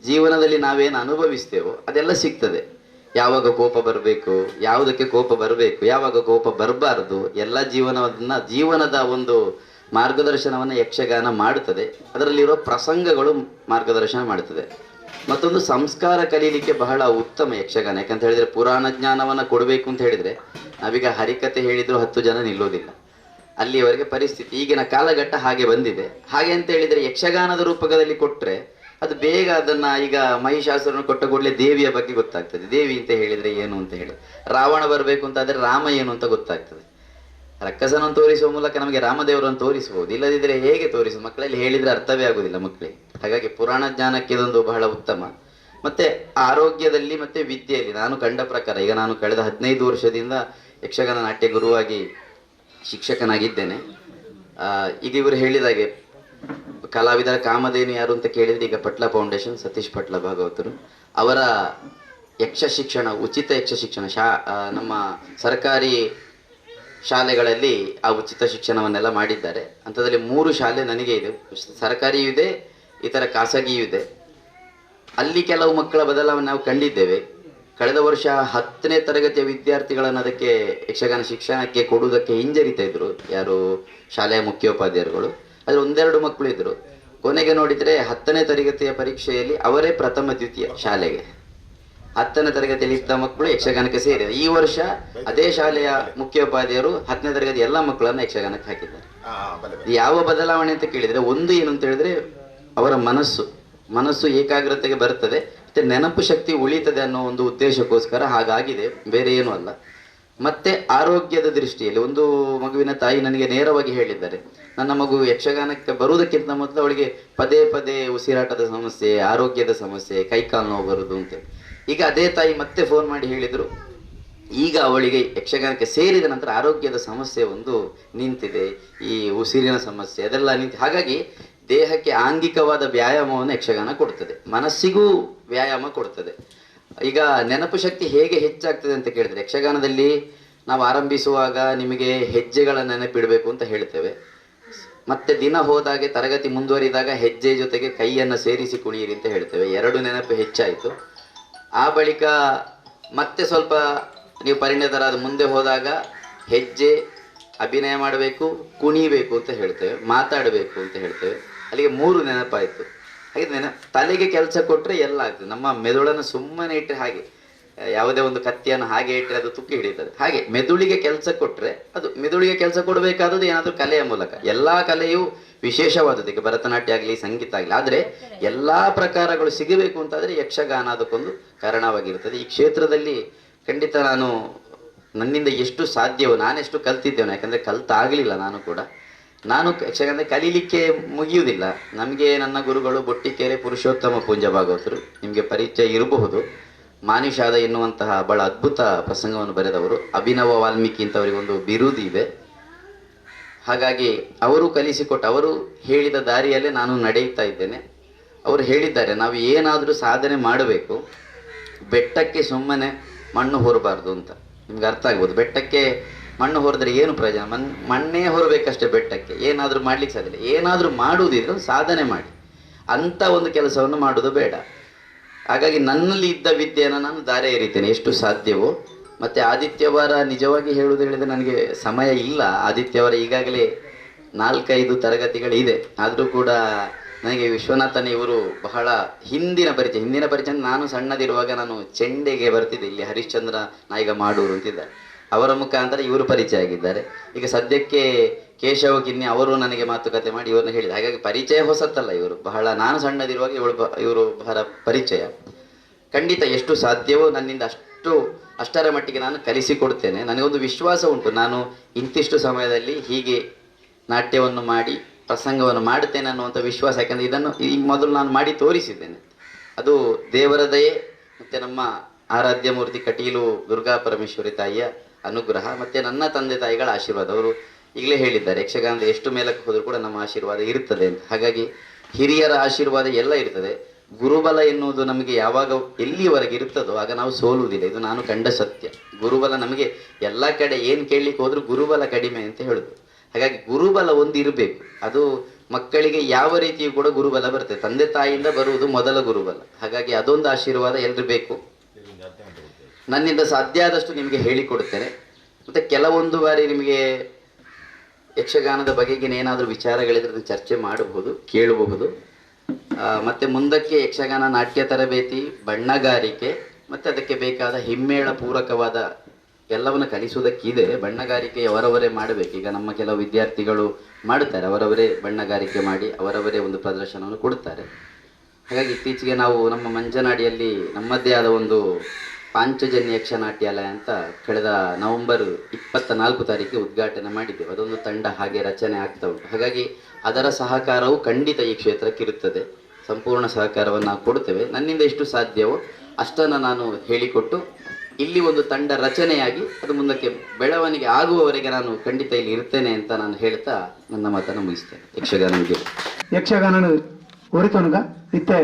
ಜೀವನದಲ್ಲಿ ನಾವೇನು ಅನುಭವಿಸ್ತೇವೋ ಅದೆಲ್ಲ ಸಿಗ್ತದೆ. ಯಾವಾಗ ಕೋಪ ಬರಬೇಕು, ಯಾವುದಕ್ಕೆ ಕೋಪ ಬರಬೇಕು, ಯಾವಾಗ ಕೋಪ ಬರಬಾರದು, ಎಲ್ಲ ಜೀವನವನ್ನ, ಜೀವನದ ಒಂದು ಮಾರ್ಗದರ್ಶನವನ್ನು ಯಕ್ಷಗಾನ ಮಾಡುತ್ತದೆ. ಅದರಲ್ಲಿರೋ ಪ್ರಸಂಗಗಳು ಮಾರ್ಗದರ್ಶನ ಮಾಡುತ್ತದೆ. ಮತ್ತೊಂದು ಸಂಸ್ಕಾರ ಕಲೀಲಿಕ್ಕೆ ಬಹಳ ಉತ್ತಮ ಯಕ್ಷಗಾನ. ಯಾಕಂತ ಹೇಳಿದ್ರೆ ಪುರಾಣ ಜ್ಞಾನವನ್ನು ಕೊಡಬೇಕು ಅಂತ ಹೇಳಿದ್ರೆ ನಾವೀಗ ಹರಿಕತೆ ಹೇಳಿದ್ರು ಹತ್ತು ಜನ ನಿಲ್ಲೋದಿಲ್ಲ. ಅಲ್ಲಿಯವರೆಗೆ ಪರಿಸ್ಥಿತಿ, ಈಗಿನ ಕಾಲಘಟ್ಟ ಹಾಗೆ ಬಂದಿದೆ. ಹಾಗೆ ಅಂತ ಹೇಳಿದ್ರೆ ಯಕ್ಷಗಾನದ ರೂಪಕದಲ್ಲಿ ಕೊಟ್ರೆ ಅದು ಬೇಗ ಅದನ್ನ ಈಗ ಮಹಿಷಾಸುರನ ಕೊಟ್ಟ ಕೂಡಲೇ ದೇವಿಯ ಬಗ್ಗೆ ಗೊತ್ತಾಗ್ತದೆ. ದೇವಿ ಅಂತ ಹೇಳಿದ್ರೆ ಏನು ಅಂತ ಹೇಳಿ. ರಾವಣ ಬರಬೇಕು ಅಂತ ಆದ್ರೆ ರಾಮ ಏನು ಅಂತ ಗೊತ್ತಾಗ್ತದೆ. ರಕ್ಕಸನನ್ನು ತೋರಿಸುವ ಮೂಲಕ ನಮಗೆ ರಾಮದೇವರನ್ನು ತೋರಿಸಬಹುದು ಇಲ್ಲದಿದ್ರೆ ಹೇಗೆ ತೋರಿಸುವ ಮಕ್ಕಳಲ್ಲಿ ಹೇಳಿದ್ರೆ ಅರ್ಥವೇ ಆಗುದಿಲ್ಲ ಮಕ್ಕಳಿಗೆ ಹಾಗಾಗಿ ಪುರಾಣ ಜ್ಞಾನಕ್ಕೆ ಇದೊಂದು ಬಹಳ ಉತ್ತಮ. ಮತ್ತೆ ಆರೋಗ್ಯದಲ್ಲಿ ಮತ್ತೆ ವಿದ್ಯೆಯಲ್ಲಿ ನಾನು ಕಂಡ ಪ್ರಕಾರ, ಈಗ ನಾನು ಕಳೆದ ಹದಿನೈದು ವರ್ಷದಿಂದ ಯಕ್ಷಗಾನ ನಾಟ್ಯ ಗುರುವಾಗಿ ಶಿಕ್ಷಕನಾಗಿದ್ದೇನೆ. ಈಗ ಇವರು ಹೇಳಿದಾಗೆ ಕಲಾವಿದರ ಕಾಮಧೇನು ಯಾರು ಅಂತ ಕೇಳಿದ್ರೆ ಈಗ ಪಟ್ಲ ಫೌಂಡೇಶನ್ ಸತೀಶ್ ಪಟ್ಲ ಭಾಗವತರು. ಅವರ ಯಕ್ಷ ಶಿಕ್ಷಣ, ಉಚಿತ ಯಕ್ಷ ಶಿಕ್ಷಣ, ಶಾ ನಮ್ಮ ಸರ್ಕಾರಿ ಶಾಲೆಗಳಲ್ಲಿ ಆ ಉಚಿತ ಶಿಕ್ಷಣವನ್ನೆಲ್ಲ ಮಾಡಿದ್ದಾರೆ. ಅಂಥದ್ರಲ್ಲಿ ಮೂರು ಶಾಲೆ ನನಗೆ ಇದೆ. ಸರ್ಕಾರಿಯೂ ಇದೆ, ಇತರ ಖಾಸಗಿಯೂ ಇದೆ. ಅಲ್ಲಿ ಕೆಲವು ಮಕ್ಕಳ ಬದಲಾವಣೆ ನಾವು ಕಂಡಿದ್ದೇವೆ. ಕಳೆದ ವರ್ಷ ಹತ್ತನೇ ತರಗತಿಯ ವಿದ್ಯಾರ್ಥಿಗಳನ್ನು ಅದಕ್ಕೆ ಯಕ್ಷಗಾನ ಶಿಕ್ಷಣಕ್ಕೆ ಕೊಡುವುದಕ್ಕೆ ಹಿಂಜರಿತಾ ಇದ್ರು ಯಾರು ಶಾಲೆಯ ಮುಖ್ಯೋಪಾಧ್ಯಾಯರುಗಳು. ಅದ್ರ ಒಂದೆರಡು ಮಕ್ಕಳು ಇದ್ರು. ಕೊನೆಗೆ ನೋಡಿದ್ರೆ ಹತ್ತನೇ ತರಗತಿಯ ಪರೀಕ್ಷೆಯಲ್ಲಿ ಅವರೇ ಪ್ರಥಮ ದ್ವಿತೀಯ ಶಾಲೆಗೆ. ಹತ್ತನೇ ತರಗತಿಯಲ್ಲಿ ಇದ್ದ ಮಕ್ಕಳು ಯಕ್ಷಗಾನಕ್ಕೆ ಸೇರಿದ್ದಾರೆ ಈ ವರ್ಷ ಅದೇ ಶಾಲೆಯ ಮುಖ್ಯೋಪಾಧ್ಯಾಯರು ಹತ್ತನೇ ತರಗತಿ ಎಲ್ಲ ಮಕ್ಕಳನ್ನ ಯಕ್ಷಗಾನಕ್ಕೆ ಹಾಕಿದ್ದಾರೆ. ಯಾವ ಬದಲಾವಣೆ ಅಂತ ಕೇಳಿದ್ರೆ ಒಂದು ಏನು ಅಂತ ಹೇಳಿದ್ರೆ ಅವರ ಮನಸ್ಸು ಮನಸ್ಸು ಏಕಾಗ್ರತೆಗೆ ಬರ್ತದೆ ಮತ್ತೆ ನೆನಪು ಶಕ್ತಿ ಉಳಿತದೆ ಅನ್ನೋ ಒಂದು ಉದ್ದೇಶಕ್ಕೋಸ್ಕರ ಹಾಗಾಗಿದೆ ಬೇರೆ ಏನೂ ಅಲ್ಲ. ಮತ್ತೆ ಆರೋಗ್ಯದ ದೃಷ್ಟಿಯಲ್ಲಿ ಒಂದು ಮಗುವಿನ ತಾಯಿ ನನಗೆ ನೇರವಾಗಿ ಹೇಳಿದ್ದಾರೆ. ನನ್ನ ಮಗು ಯಕ್ಷಗಾನಕ್ಕೆ ಬರುವುದಕ್ಕಿಂತ ಮೊದಲು ಅವಳಿಗೆ ಪದೇ ಪದೇ ಉಸಿರಾಟದ ಸಮಸ್ಯೆ, ಆರೋಗ್ಯದ ಸಮಸ್ಯೆ, ಕೈಕಾಲು ನೋವು ಬರುದು ಅಂತ ಈಗ ಅದೇ ತಾಯಿ ಮತ್ತೆ ಫೋನ್ ಮಾಡಿ ಹೇಳಿದರು, ಈಗ ಅವಳಿಗೆ ಯಕ್ಷಗಾನಕ್ಕೆ ಸೇರಿದ ನಂತರ ಆರೋಗ್ಯದ ಸಮಸ್ಯೆ ಒಂದು ನಿಂತಿದೆ, ಈ ಉಸಿರಿನ ಸಮಸ್ಯೆ ಅದೆಲ್ಲ ನಿಂತು, ಹಾಗಾಗಿ ದೇಹಕ್ಕೆ ಆಂಗಿಕವಾದ ವ್ಯಾಯಾಮವನ್ನು ಯಕ್ಷಗಾನ ಕೊಡ್ತದೆ, ಮನಸ್ಸಿಗೂ ವ್ಯಾಯಾಮ ಕೊಡ್ತದೆ. ಈಗ ನೆನಪು ಶಕ್ತಿ ಹೇಗೆ ಹೆಚ್ಚಾಗ್ತದೆ ಅಂತ ಕೇಳಿದ್ರೆ, ಯಕ್ಷಗಾನದಲ್ಲಿ ನಾವು ಆರಂಭಿಸುವಾಗ ನಿಮಗೆ ಹೆಜ್ಜೆಗಳ ನೆನಪಿಡಬೇಕು ಅಂತ ಹೇಳ್ತೇವೆ. ಮತ್ತೆ ದಿನ ಹೋದಾಗೆ ತರಗತಿ ಮುಂದುವರಿದಾಗ ಹೆಜ್ಜೆ ಜೊತೆಗೆ ಕೈಯನ್ನು ಸೇರಿಸಿ ಕುಣಿಯಿರಿ ಅಂತ ಹೇಳ್ತೇವೆ. ಎರಡು ನೆನಪು ಹೆಚ್ಚಾಯಿತು. ಆ ಬಳಿಕ ಮತ್ತೆ ಸ್ವಲ್ಪ ನೀವು ಪರಿಣಿತರಾದ ಮುಂದೆ ಹೋದಾಗ ಹೆಜ್ಜೆ, ಅಭಿನಯ ಮಾಡಬೇಕು, ಕುಣಿಬೇಕು ಅಂತ ಹೇಳ್ತೇವೆ. ಮಾತಾಡಬೇಕು ಅಂತ ಹೇಳ್ತೇವೆ. ಅಲ್ಲಿಗೆ ಮೂರು ನೆನಪಾಯಿತು. ಹಾಗೆ ನೆನ, ತಲೆಗೆ ಕೆಲಸ ಕೊಟ್ಟರೆ ಎಲ್ಲ ಆಗ್ತದೆ. ನಮ್ಮ ಮೆದುಳನ್ನು ಸುಮ್ಮನೆ ಇಟ್ಟರೆ ಹಾಗೆ. ಯಾವುದೇ ಒಂದು ಕತ್ತಿಯನ್ನು ಹಾಗೆ ಇಟ್ಟರೆ ಅದು ತುಕ್ಕಿ ಹಿಡಿತದೆ ಹಾಗೆ ಮೆದುಳಿಗೆ ಕೆಲಸ ಕೊಟ್ಟರೆ ಅದು ಮೆದುಳಿಗೆ ಕೆಲಸ ಕೊಡಬೇಕಾದದ್ದು ಏನಾದರೂ ಕಲೆಯ ಮೂಲಕ. ಎಲ್ಲ ಕಲೆಯು ವಿಶೇಷವಾದದ್ದು. ಈಗ ಭರತನಾಟ್ಯ ಆಗಲಿ, ಸಂಗೀತ ಆಗಲಿ. ಆದರೆ ಎಲ್ಲ ಪ್ರಕಾರಗಳು ಸಿಗಬೇಕು ಅಂತಾದರೆ ಯಕ್ಷಗಾನ ಅದಕ್ಕೊಂದು ಕಾರಣವಾಗಿರುತ್ತದೆ. ಈ ಕ್ಷೇತ್ರದಲ್ಲಿ ಖಂಡಿತ ನಾನು ನನ್ನಿಂದ ಎಷ್ಟು ಸಾಧ್ಯವೋ, ನಾನೆಷ್ಟು ಕಲ್ತಿದ್ದೇನೆ, ಯಾಕಂದರೆ ಕಲ್ತಾಗಲಿಲ್ಲ ನಾನು ಕೂಡ. ನಾನು ಯಕ್ಷಗಾನ ಕಲೀಲಿಕ್ಕೆ ಮುಗಿಯುವುದಿಲ್ಲ. ನಮಗೆ ನನ್ನ ಗುರುಗಳು ಬೊಟ್ಟಿಕೆರೆ ಪುರುಷೋತ್ತಮ ಪೂಂಜ ಭಾಗವತರು ನಿಮಗೆ ಪರಿಚಯ ಇರಬಹುದು. ಮಾನಿಷಾದ ಎನ್ನುವಂತಹ ಬಹಳ ಅದ್ಭುತ ಪ್ರಸಂಗವನ್ನು ಬರೆದವರು. ಅಭಿನವ ವಾಲ್ಮೀಕಿ ಅಂತ ಅವರಿಗೆ ಒಂದು ಬಿರುದು ಇದೆ. ಹಾಗಾಗಿ ಅವರು ಕಲಿಸಿಕೊಟ್ಟು, ಅವರು ಹೇಳಿದ ದಾರಿಯಲ್ಲೇ ನಾನು ನಡೆಯುತ್ತಾ ಇದ್ದೇನೆ. ಅವರು ಹೇಳಿದ್ದಾರೆ, ನಾವು ಏನಾದರೂ ಸಾಧನೆ ಮಾಡಬೇಕು. ಬೆಟ್ಟಕ್ಕೆ ಸುಮ್ಮನೆ ಮಣ್ಣು ಹೊರಬಾರ್ದು ಅಂತ. ನಿಮ್ಗೆ ಅರ್ಥ ಆಗ್ಬೋದು, ಬೆಟ್ಟಕ್ಕೆ ಮಣ್ಣು ಹೊರದ್ರೆ ಏನು ಪ್ರಯೋಜನ? ಮಣ್, ಮಣ್ಣೇ ಹೊರಬೇಕಷ್ಟೇ ಬೆಟ್ಟಕ್ಕೆ. ಏನಾದರೂ ಮಾಡ್ಲಿಕ್ಕೆ ಸಾಧ್ಯ ಏನಾದರೂ ಮಾಡುವುದಿದ್ರೆ ಸಾಧನೆ ಮಾಡಿ. ಅಂಥ ಒಂದು ಕೆಲಸವನ್ನು ಮಾಡೋದು ಬೇಡ. ಹಾಗಾಗಿ ನನ್ನಲ್ಲಿ ಇದ್ದ ವಿದ್ಯೆಯನ್ನು ನಾನು ದಾರೆ ಎರಿತೇನೆ. ಎಷ್ಟು ಸಾಧ್ಯವೋ? ಮತ್ತು ಆದಿತ್ಯವಾರ ನಿಜವಾಗಿ ಹೇಳುವುದು ಹೇಳಿದರೆ ನನಗೆ ಸಮಯ ಇಲ್ಲ. ಆದಿತ್ಯವಾರ ಈಗಾಗಲೇ ನಾಲ್ಕೈದು ತರಗತಿಗಳಿದೆ. ಆದರೂ ಕೂಡ ನನಗೆ ವಿಶ್ವನಾಥನ್ ಇವರು ಬಹಳ ಹಿಂದಿನ ಪರಿಚಯ. ಹಿಂದಿನ ಪರಿಚಯ ನಾನು ಸಣ್ಣದಿರುವಾಗ ನಾನು ಚೆಂಡೆಗೆ ಬರ್ತಿದ್ದೆ. ಇಲ್ಲಿ ಹರಿಶ್ಚಂದ್ರ ನಾಯಿಗ ಮಾಡೂರು ಅವರ ಮುಖಾಂತರ ಇವರು ಪರಿಚಯ ಆಗಿದ್ದಾರೆ. ಈಗ ಸದ್ಯಕ್ಕೆ ಕೇಶವ ಕಿನ್ನಿ ಅವರು ನನಗೆ ಮಾತುಕತೆ ಮಾಡಿ ಇವ್ರನ್ನ ಹೇಳಿದ ಹಾಗಾಗಿ ಪರಿಚಯ ಹೊಸತಲ್ಲ ಇವರು. ಬಹಳ ನಾನು ಸಣ್ಣದಿರುವಾಗ ಇವಳು ಇವರು ಬಹಳ ಪರಿಚಯ. ಖಂಡಿತ ಎಷ್ಟು ಸಾಧ್ಯವೋ ನನ್ನಿಂದ ಅಷ್ಟು ಅಷ್ಟರ ಮಟ್ಟಿಗೆ ನಾನು ಕಲಿಸಿಕೊಡ್ತೇನೆ. ನನಗೊಂದು ವಿಶ್ವಾಸ ಉಂಟು. ನಾನು ಇಂತಿಷ್ಟು ಸಮಯದಲ್ಲಿ ಹೀಗೆ ನಾಟ್ಯವನ್ನು ಮಾಡಿ, ಪ್ರಸಂಗವನ್ನು ಮಾಡುತ್ತೇನೆ ಅನ್ನುವಂಥ ವಿಶ್ವಾಸ. ಯಾಕಂದರೆ ಇದನ್ನು ಈ ಮೊದಲು ನಾನು ಮಾಡಿ ತೋರಿಸಿದ್ದೇನೆ. ಅದು ದೇವರ ದಯೆ, ಮತ್ತು ನಮ್ಮ ಆರಾಧ್ಯ ಮೂರ್ತಿ ಕಟೀಲು ದುರ್ಗಾ ಪರಮೇಶ್ವರಿ ತಾಯಿಯ ಅನುಗ್ರಹ ಮತ್ತು ನನ್ನ ತಂದೆ ತಾಯಿಗಳ ಆಶೀರ್ವಾದ. ಅವರು ಈಗಲೇ ಹೇಳಿದ್ದಾರೆ, ಯಕ್ಷಗಾನದ ಎಷ್ಟು ಮೇಲಕ್ಕೆ ಹೋದರೂ ಕೂಡ ನಮ್ಮ ಆಶೀರ್ವಾದ ಇರುತ್ತದೆ ಅಂತ. ಹಾಗಾಗಿ ಹಿರಿಯರ ಆಶೀರ್ವಾದ ಎಲ್ಲ ಇರ್ತದೆ. ಗುರುಬಲ ಎನ್ನುವುದು ನಮಗೆ ಯಾವಾಗ ಎಲ್ಲಿವರೆಗೆ ಇರುತ್ತದೋ ಆಗ ನಾವು ಸೋಲುವುದಿಲ್ಲ. ಇದು ನಾನು ಕಂಡ ಸತ್ಯ. ಗುರುಬಲ ನಮಗೆ ಎಲ್ಲ ಕಡೆ ಏನು ಕೇಳಲಿಕ್ಕೆ ಹೋದರೂ ಗುರುಬಲ ಕಡಿಮೆ ಅಂತ ಹೇಳುದು. ಹಾಗಾಗಿ ಗುರುಬಲ ಒಂದು ಇರಬೇಕು. ಅದು ಮಕ್ಕಳಿಗೆ ಯಾವ ರೀತಿಯೂ ಕೂಡ ಗುರುಬಲ ಬರ್ತದೆ. ತಂದೆ ತಾಯಿಯಿಂದ ಬರುವುದು ಮೊದಲ ಗುರುಬಲ. ಹಾಗಾಗಿ ಅದೊಂದು ಆಶೀರ್ವಾದ ಎಲ್ಲರೂ ಬೇಕು. ನನ್ನಿಂದ ಸಾಧ್ಯ ಆದಷ್ಟು ನಿಮಗೆ ಹೇಳಿಕೊಡುತ್ತೇನೆ ಮತ್ತು ಕೆಲವೊಂದು ಬಾರಿ ನಿಮಗೆ ಯಕ್ಷಗಾನದ ಬಗೆಗಿನ ಏನಾದರೂ ವಿಚಾರಗಳಿದ್ರೆ ಚರ್ಚೆ ಮಾಡಬಹುದು, ಕೇಳಬಹುದು. ಮತ್ತು ಮುಂದಕ್ಕೆ ಯಕ್ಷಗಾನ ನಾಟ್ಯ ತರಬೇತಿ, ಬಣ್ಣಗಾರಿಕೆ, ಮತ್ತು ಅದಕ್ಕೆ ಬೇಕಾದ ಹಿಮ್ಮೇಳ ಪೂರಕವಾದ ಎಲ್ಲವನ್ನು ಕಲಿಸುವುದಕ್ಕಿದೆ. ಬಣ್ಣಗಾರಿಕೆ ಅವರವರೇ ಮಾಡಬೇಕು. ಈಗ ನಮ್ಮ ಕೆಲವು ವಿದ್ಯಾರ್ಥಿಗಳು ಮಾಡುತ್ತಾರೆ. ಅವರವರೇ ಬಣ್ಣಗಾರಿಕೆ ಮಾಡಿ ಅವರವರೇ ಒಂದು ಪ್ರದರ್ಶನವನ್ನು ಕೊಡುತ್ತಾರೆ. ಹಾಗಾಗಿ ಇತ್ತೀಚೆಗೆ ನಾವು ನಮ್ಮ ಮಂಜನಾಡಿಯಲ್ಲಿ ನಮ್ಮದೇ ಆದ ಒಂದು ಪಾಂಚಜನ್ಯ ಯಕ್ಷನಾಟ್ಯಾಲಯ ಅಂತ ಕಳೆದ ನವೆಂಬರ್ ಇಪ್ಪತ್ತ ನಾಲ್ಕು ತಾರೀಕಿಗೆ ಉದ್ಘಾಟನೆ ಮಾಡಿದ್ದೇವೆ. ಅದೊಂದು ತಂಡ ಹಾಗೆ ರಚನೆ ಆಗ್ತಾ ಉಂಟು. ಹಾಗಾಗಿ ಅದರ ಸಹಕಾರವು ಖಂಡಿತ ಈ ಕ್ಷೇತ್ರಕ್ಕೆ ಇರುತ್ತದೆ. ಸಂಪೂರ್ಣ ಸಹಕಾರವನ್ನು ನಾವು ಕೊಡ್ತೇವೆ ನನ್ನಿಂದ ಎಷ್ಟು ಸಾಧ್ಯವೋ ಅಷ್ಟನ್ನು ನಾನು ಹೇಳಿಕೊಟ್ಟು ಇಲ್ಲಿ ಒಂದು ತಂಡ ರಚನೆಯಾಗಿ ಅದು ಮುಂದಕ್ಕೆ ಬೆಳವಣಿಗೆ ಆಗುವವರೆಗೆ ನಾನು ಖಂಡಿತ ಇಲ್ಲಿ ಇರ್ತೇನೆ ಅಂತ ನಾನು ಹೇಳ್ತಾ ನನ್ನ ಮಾತನ್ನು ಮುಗಿಸ್ತೇನೆ. ಯಕ್ಷಗಾನ ಯಕ್ಷಗಾನ ಒರಿತೊನಗ ಇತ್ತೆ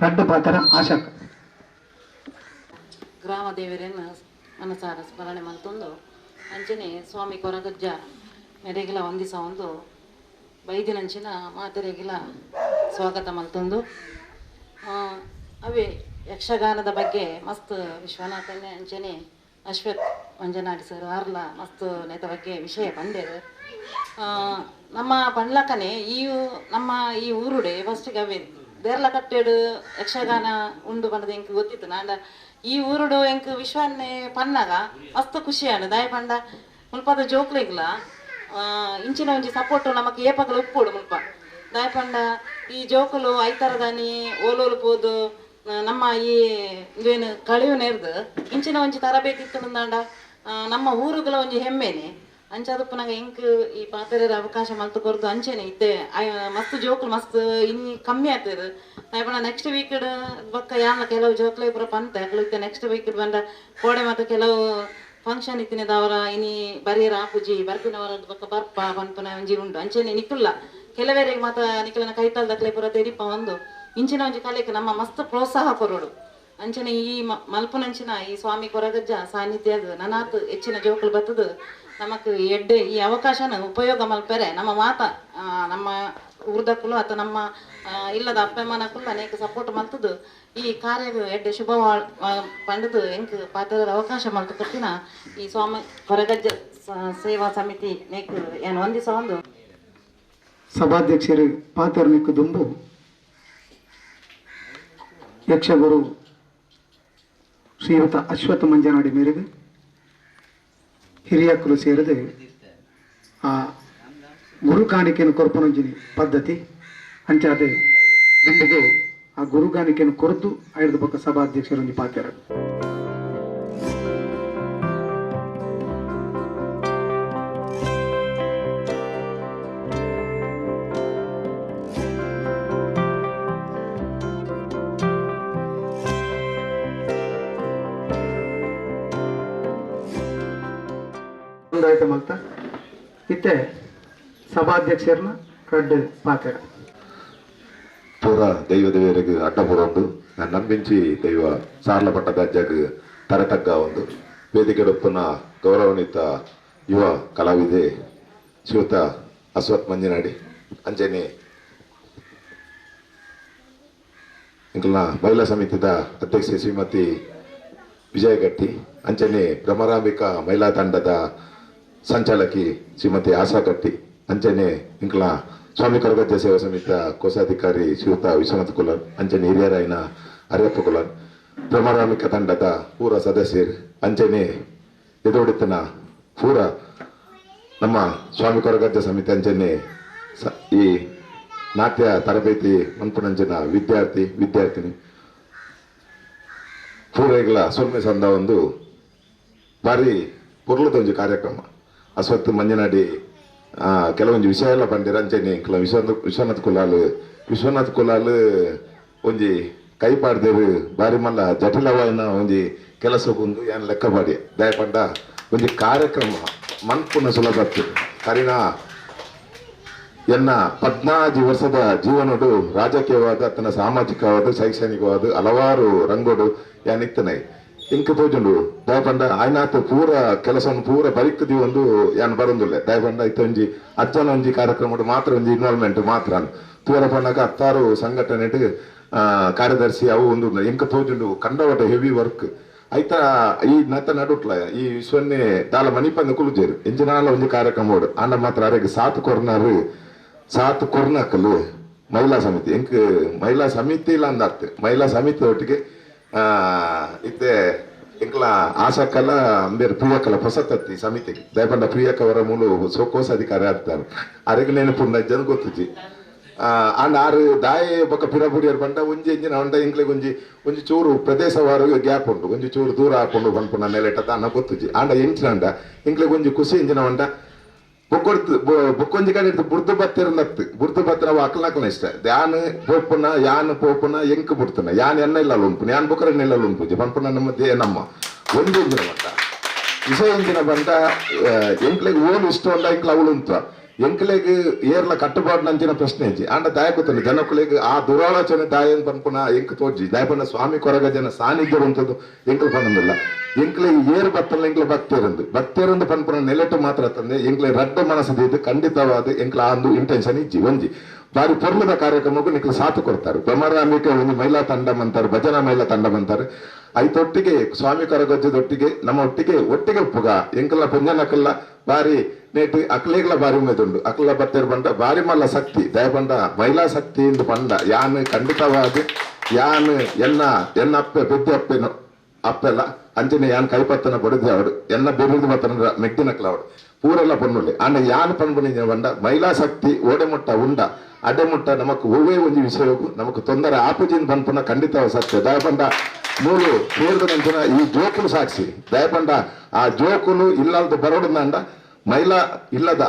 ರಡ್ಡು ಪಾತ್ರ ಆಶಕ. ಗ್ರಾಮ ದೇವರನ್ನು ಮನಸಾರ ಸ್ಮರಣೆ ಮಂತೊಂದು ಅಂಚನೆ ಸ್ವಾಮಿ ಕೊರಗಜ್ಜ ಮೆರೆಗಿಲ ಒಂದಿಸ ಒಂದು ಬೈದಿನಂಚಿನ ಮಾತೆರೆಗಿಲ ಸ್ವಾಗತ ಮಲ್ತೊಂದು ಆ, ಅವೇ ಯಕ್ಷಗಾನದ ಬಗ್ಗೆ ಮಸ್ತ್ ವಿಶ್ವನಾಥನೆ ಅಂಚನೆ ಅಶ್ವಥ್ ಮಂಜನಾಡಿ ಸರ್ ಅರ್ಲ ಮಸ್ತ್ ನೇತ ಬಗ್ಗೆ ವಿಷಯ ಬಂದೆ ಆ, ನಮ್ಮ ಪಂಡ್ಲಕ್ಕನೆ ಈ ನಮ್ಮ ಈ ಊರುಡೆ ಫಸ್ಟಿಗೆ ಅವೇ ದೇರ್ಲ ಕಟ್ಟೆಡು ಯಕ್ಷಗಾನ ಉಂಡು ಬಂದದ ಹೆಂಗೆ ಗೊತ್ತಿತ್ತು. ನಾಂಡ ಈ ಊರುಡು ಎಂಕ್ ವಿಶ್ವನ್ನೇ ಪನ್ನಗ ಮಸ್ತ್ ಖುಷಿ ಆಂಡ್ ದಾಯ ಪಂಡ ಮುಲ್ಪದ ಜೋಕ್ಲೆಗ್ಲ ಇಂಚಿನ ಒಂಜಿ ಸಪೋರ್ಟ್ ನಮಕ್ ಏಪಗಳು ಉಪ್ಪೋಡು ಮುಲ್ಪ ದಾಯ ಪಂಡ, ಈ ಜೋಕುಲು ಐತರದಾನಿ ಓಲೋಲು ಪೋದು ನಮ್ಮ ಈ ಏನು ಕಳಿವು ನೆರ್ದು ಇಂಚಿನ ಒಂಜಿ ತರಬೇತಿ ಇತ್ತು ನಮ್ಮ ಊರುಗಳ ಒಂಜಿ ಹೆಮ್ಮೆನೆ. ಅಂಚಾದಪ್ಪ ನಂಗೆ ಇಂಕ್ ಈ ಪಾತೆರೆರ ಅವಕಾಶ ಮಲ್ತು ಕೊರ್ದು ಅಂಚೆನೆ ಇತ್ತೆ ಮಸ್ತ್ ಜೋಕ್ಲು ಮಸ್ತ್ ಇನ್ನು ಕಮ್ಮಿ ಆಗ್ತದೆ ನಾಯ್ಪಣ ನೆಕ್ಸ್ಟ್ ವೀಕ್ ಬಕ್ಕ ಯಾನ ಕೆಲವು ಜೋಕ್ಲೆ ಪುರ ಪಂತ ಅಕ್ಲು ಇತ್ತೆ ನೆಕ್ಸ್ಟ್ ವೀಕ್ ಬಂದ ಕೋಡೆ ಮತ್ತು ಕೆಲವು ಫಂಕ್ಷನ್ ಇತ್ತಿನದವರ ಇನಿ ಬರೀರ ಆಪುಜಿ ಬರ್ಪಿನವರ ಬಕ್ಕ ಬರ್ಪ ಪನ್ಪನ ಒಂಜಿ ಉಂಡು. ಅಂಚೆನೆ ನಿಕ್ಕುಲ್ಲ ಕೆಲವೇರಿಗೆ ಮಾತ ನಿಕ್ಕಲನ ಕೈತಲ್ದಕ್ಲೆ ಪುರ ತೆರಿಪ ಒಂದು. ಇಂಚಿನ ಒಂಜಿ ಕಲೆಗೆ ನಮ್ಮ ಮಸ್ತ್ ಪ್ರೋತ್ಸಾಹ ಕೊರೋಡು. ಅಂಚನೆ ಈ ಮಲ್ಪನಂಚಿನ ಈ ಸ್ವಾಮಿ ಕೊರಗಜ್ಜ ಸಾನ್ನಿಧ್ಯದ ನನಾತ್ ಹೆಚ್ಚಿನ ಜೋಕುಲು ಬತ್ತದು. ನಮಕ್ ಎಡ್ಡೆ, ಈ ಅವಕಾಶನ ಉಪಯೋಗ ಮಲ್ಪೆರೆ. ನಮ್ಮ ಮಾತ ನಮ್ಮ ಉರ್ದಕ್ಕೂ ಅಥವಾ ನಮ್ಮ ಇಲ್ಲದ ಅಪ್ಪಮ್ಮನಕ್ಕೂ ಅನೇಕ ಸಪೋರ್ಟ್ ಮಲ್ತದು. ಈ ಕಾರ್ಯ ಎಡ್ಡೆ ಶುಭ ಪಂಡದು ಎಂಕ್ ಪಾತ್ರದ ಅವಕಾಶ ಮಲ್ತು ಕೊಟ್ಟಿನ ಈ ಸ್ವಾಮಿ ಕೊರಗಜ್ಜ ಸೇವಾ ಸಮಿತಿ ನೇಕ್ ಏನು ಒಂದಿಸ ಒಂದು. ಸಭಾಧ್ಯಕ್ಷರು ಪಾತರ್ನಿಕ್ಕು ದುಂಬು ಯಕ್ಷಗುರು ಶ್ರೀಯುತ ಅಶ್ವತ್ಥ ಮಂಜನಾಡಿ ಮೇರೆಗೆ ಹಿರಿಯಕ್ಕಲು ಸೇರದೆ. ಆ ಗುರು ಕೊರ್ಪನೊಂಜಿನಿ ಪದ್ಧತಿ ಅಂಚಾದೆ ಗಂಡಿಗೆ ಆ ಗುರು ಕಾಣಿಕೆಯನ್ನು ಕೊರತು ಐದು ಪಕ್ಕ ಸಭಾಧ್ಯಕ್ಷರೊಂದಿಗೆ ಪಾತ್ರ ಸಭಾಧ್ಯಕ್ಷರನ್ನ ಕಡ್ಡು ಪಾತ್ರ ಪೂರ ದೈವ ದೇವರಿಗೆ ಅಡ್ಡ ಬರೋದು ನಾನು ನಂಬಿಂಚಿ ದೈವ ಸಾರ್ಲ ಜಗ್ ತರತಗ್ಗ ಒಂದು ವೇದಿಕೆ ಒಪ್ಪನ ಗೌರವಾನ್ವಿತ ಯುವ ಕಲಾವಿದೆ ಶ್ರೀಯುತ ಅಶ್ವಥ್ ಮಂಜಿನಾಡಿ ಅಂಜನೆ. ಇಂಕಲ್ನ ಮಹಿಳಾ ಸಮಿತಿದ ಅಧ್ಯಕ್ಷೆ ಶ್ರೀಮತಿ ವಿಜಯ ಗಟ್ಟಿ ಅಂಚನೆ ಭ್ರಮರಾಂಬಿಕಾ ಮಹಿಳಾ ತಂಡದ ಸಂಚಾಲಕಿ ಶ್ರೀಮತಿ ಆಶಾ ಗಟ್ಟಿ. ಅಂಚನೆ ಇಂಕ್ಲ ಸ್ವಾಮಿ ಕೊರಗಜ್ಜ ಸೇವಾ ಸಮಿತ ಕೋಶಾಧಿಕಾರಿ ಶ್ರೀಯುತ ವಿಶ್ವನಾಥ್ ಕುಲರ್ ಅಂಚನೆ ಹಿರಿಯರಾಯನ ಅರಿಯಪ್ಪ ಕುಲರ್ ಪ್ರಮಾರಾಮಿಕ ತಂಡದ ಪೂರ ಸದಸ್ಯರು ಅಂಚನೆ ಎದುರುಡಿತನ ಪೂರ ನಮ್ಮ ಸ್ವಾಮಿ ಕೊರಗಜ್ಜ ಸಮಿತಿ ಅಂಚನೆ ಈ ನಾಟ್ಯ ತರಬೇತಿ ಮನ್ಪುನಂಚಿನ ವಿದ್ಯಾರ್ಥಿ, ವಿದ್ಯಾರ್ಥಿನಿ. ಪೂರೈಗಳ ಸೊನ್ನೆ ಸಂದ ಒಂದು ಭಾರಿ ಪುರ್ಲದೊಂದು ಕಾರ್ಯಕ್ರಮ. ಅಸ್ವತ್ತು ಮಂಜನಾಡಿ ಕೆಲವೊಂದು ವಿಷಯ ಎಲ್ಲ ಬಂದಿರ ಅಂಚೆನೆ ಕೆಲ ವಿಶ್ವನಾಥ್ ವಿಶ್ವನಾಥ್ ಕುಲಾಲ್ ವಿಶ್ವನಾಥ್ ಕುಲಾಲ್ ಒಂಜಿ ಕೈ ಪಾಡ್ದೇರು ಬಾರಿ ಮಲ್ಲ ಜಟಿಲವಾಯಿನ ಒಂಜಿ ಕೆಲಸಕ್ಕೊಂದು ಏನು ಲೆಕ್ಕ ಮಾಡಿ. ದಯಪಂಡ, ಒಂಜಿ ಕಾರ್ಯಕ್ರಮ ಮನ್ಪುನ ಸುಲಭತ್ತು ಕರಿನಾ ಎನ್ನ ಪದ್ನಾಜಿ ವರ್ಷದ ಜೀವನಡು ರಾಜಕೀಯವಾದ, ತನ್ನ ಸಾಮಾಜಿಕವಾದ, ಶೈಕ್ಷಣಿಕವಾದ ಹಲವಾರು ರಂಗೋಡು ಯಾನಿತ್ತನೆ ಇಂಕ ತೋಜುಂಡು ದಯಪಂಡ ಆಯ್ನಾತ್ ಪೂರ ಕೆಲಸವನ್ನು ಪೂರ ಬರಿಕದಿ ಒಂದು, ಯಾನ್ ಬರೊಂದುಲ್ಲೆ. ದಯಪಂಡ ಇತ್ತ ಒಂಜಿ ಅಜ್ಜನ ಒಂಜಿ ಕಾರ್ಯಕ್ರಮ ಮಾತ್ರ ಒಂಜಿ ಇನ್ವಾಲ್ವ್ಮೆಂಟ್ ಮಾತ್ರ ತೂರ ಪಂಡಗ ಹತ್ತಾರು ಸಂಘಟನೆ ಕಾರ್ಯದರ್ಶಿ ಅವು ಒಂದು ಇಂಕ ತೋಜುಂಡು ಕಂಡವಟ ಹೆವಿ ವರ್ಕ್. ಐತ, ಈ ನತ್ತ ನಡುಟ್ಲ, ಈ ವಿಶ್ವನ್ನೇ ದಾಲ ಮಣಿಪಂದ ಕುಲುಜೇರು. ಎಂಜಿನಾಲ ಒಂಜಿ ಕಾರ್ಯಕ್ರಮ ಓಡು ಆಂಡ ಮಾತ್ರ ಅರೆಗೆ ಸಾತ್ ಕೊರ್ನಾರು, ಸಾತ್ ಕೊರ್ನಾಕಲು ಮಹಿಳಾ ಸಮಿತಿ. ಎಂಕ್ ಮಹಿಳಾ ಸಮಿತಿ ಇಲ್ಲ ಅಂದಾರ್ತು ಮಹಿಳಾ ಸಮಿತಿ ಒಟ್ಟಿಗೆ ಇತ್ತೆ ಎಂಕ್ಲ ಆಶಾಕಲ ಅಂಬೇರ್ ಪ್ರಿಯಕಲ ಹೊಸತತ್ತಿ ಸಮಿತಿ. ದಯಪಂಡ ಪ್ರಿಯಕ ಅವರ ಮೂಲು ಸೋಕೋಸ ಅಧಿಕಾರಿ ಆಗ್ತಾರೆ. ಅರೆಗೆ ನೆನಪು ಜನ ಗೊತ್ತುಜಿ ಆ ಅಂಡ್ ಆರು ದಾಯೆ ಬೊಕ್ಕ ಪಿರಪುಡಿಯರ್ ಬಂಡ, ಒಂಜಿ ಎಂಜಿನ ಹೊಂಡ ಇಂಕ್ಲೆಗ್ ಒಂಜಿ ಒಂಜಿ ಚೂರು ಪ್ರದೇಶವಾರು ಗ್ಯಾಪ್ ಉಂಟು. ಒಂಜಿ ಚೂರು ದೂರ ಹಾಕೊಂಡು ಬಂದ್ಪುನ ನೆಲೆಟ ತಾನ ಗೊತ್ತುಜಿ ಆಂಡ ಎಂಚಿನ ಅಂಡ ಇಂಕ್ಲೆಗ್ ಒಂಜಿ ಖುಷಿ ಎಂಜಿನ ಹೊಂಡ ಬೊಕ್ಕೊಡ್ತು ಬೊಕ್ಕೊಂಜಿ ಕಡೆ ಇಡ್ತು ಬುರ್ದು ಬತ್ತಿರನತ್ತು ಬುರ್ದು ಬತ್ತಿರ ಅವ ಇಷ್ಟ. ಧ್ಯಾನ ಪೋಪುನ, ಯಾನ್ ಪೋಪುನ, ಎಂಕ್ ಬುಡ್ತನ. ಯಾನ್ ಎನ್ನ ಇಲ್ಲ ಲುಂಪು ಯಾನ್ ಬೊಕ್ಕರ ಇಲ್ಲ ಲುಂಪು ಪನ್ಪುನ ನಮ್ಮ ದೇ ನಮ್ಮ ಒಂದು ಎಂಜಿನ ಬಂದ ವಿಷಯ ಎಂಜಿನ ಬಂದ ಎಂಕ್ಲೆಗ್ ಓನ್ ಇಷ್ಟ ಉಂಡ ಎಂಕ್ಲ ಅವಳು ಉಂಟು ಎಂಕ್ಲೆಗ್ ಏರ್ಲ ಕಟ್ಟುಪಾಡು ನಂಚಿನ ಪ್ರಶ್ನೆ ಇಜ್ಜಿ ಆಂಡ ದಾಯ ಗೊತ್ತಂడి ಜನಕ್ಕಳಿಗೆ ಆ ದುರಾಲೋಚನೆ ದಾಯ ಪನ್ಪುನ ಎಂಕ್ ತೋಜಿ ದಾಯಪನ ಸ್ವಾಮಿ ಕೊರಗ ಜನ ಸಾನ್ನಿಧ್ಯ ಉಂಟದು ಎಂಕ್ಲು ಪನ್ನೊಂದಿಲ್ಲ ಎಂಕ್ಲೆ ಏರ್ ಬತ್ತಲ್ಲ ಎಂಕ್ಲೆ ಭಕ್ತೇರಂದು ಭಕ್ತೇರಂದು ಪನ್ಪುನ ನೆಲೆಟ್ಟು ಮಾತ್ರ ತಂದೆ ಎಂಕ್ಲೆ ರಡ್ಡ ಮನಸ್ಸದಿದ್ದು ಖಂಡಿತವಾದ ಎಂಕ್ಲ ಆ ಒಂದು ಇಂಟೆನ್ಷನ್ ಇಜ್ಜಿ ಒಂಜಿ ಬಾರಿ ಪೊರ್ಲದ ಕಾರ್ಯಕ್ರಮಕ್ಕೂ ನಿಕ್ಲು ಸಾಥ್ కొడతారు బ్రహ్మరామిక ಒಂದು ಮಹಿಳಾ ತಂಡ ಅಂತಾರೆ, ಭಜನಾ ಮಹಿಳಾ ತಂಡ ಅಂತಾರೆ. ಐತೊಟ್ಟಿಗೆ ಸ್ವಾಮಿ ಕರಗಜ್ಜದೊಟ್ಟಿಗೆ ನಮ್ಮ ಒಟ್ಟಿಗೆ ಒಟ್ಟಿಗೆ ಪುಗ ಎಂಕಲ್ಲ ಪುಂಜನಕಲ್ಲ ಬಾರಿ నేటి ಅಕ್ಲೇಗ್ಲ ಬಾರಿ మీద ಅಕ್ಲ అక్కల బత్తేరు ಬಾರಿ ಮಲ್ಲ ಶಕ್ತಿ ದಯ దయపండ మహిళా ಶಕ್ತಿ ಇಂದು ಪಂಡ ಯಾನ್ ಖಂಡಿತವಾದ ಯಾನ್ ಎನ್ನ ಎನ್ನ ಅಪ್ಪೆ ಪೆದ್ದಿ ಅಪ್ಪೆನು ಅಪ್ಪೆಲ್ಲ ಅಂಚನೆ ಯಾನ್ ಕೈಪತ್ತನ ಬಡಿದ ಅವಡು, ಎನ್ನ ಬೆರಿದು ಮತನ ಮೆಗ್ದಿನಕ್ಲ ಅವಡು. ಪೂರೆಲ್ಲ ಪೊನ್ನುಲೆ. ಆಂಡ ಯಾನ್ ಪನ್ಪುನಿ ಬಂಡ, ಮಹಿಳಾ ಶಕ್ತಿ ಓಡೆಮುಟ್ಟ ಉಂಡ. ಅಡ್ಡೆಮುಟ್ಟ ನಮಕ್ ಒವ್ವೇ ಒಂದು ವಿಷಯಕ್ಕೂ ನಮಕ್ ತೊಂದರೆ ಆಪುಜಿನ್ ಬಂಪುನ ಖಂಡಿತ ಸತ್ಯ ದಯಪಂಡ ಮೂರು ಸೇರಿದ ನಂತರ ಈ ಜೋಕುಲು ಸಾಕ್ಷಿ ದಯಪಂಡ, ಆ ಜೋಕುಲು ಇಲ್ಲದ ಬರೋಡಂದ ಮಹಿಳಾ ಇಲ್ಲದ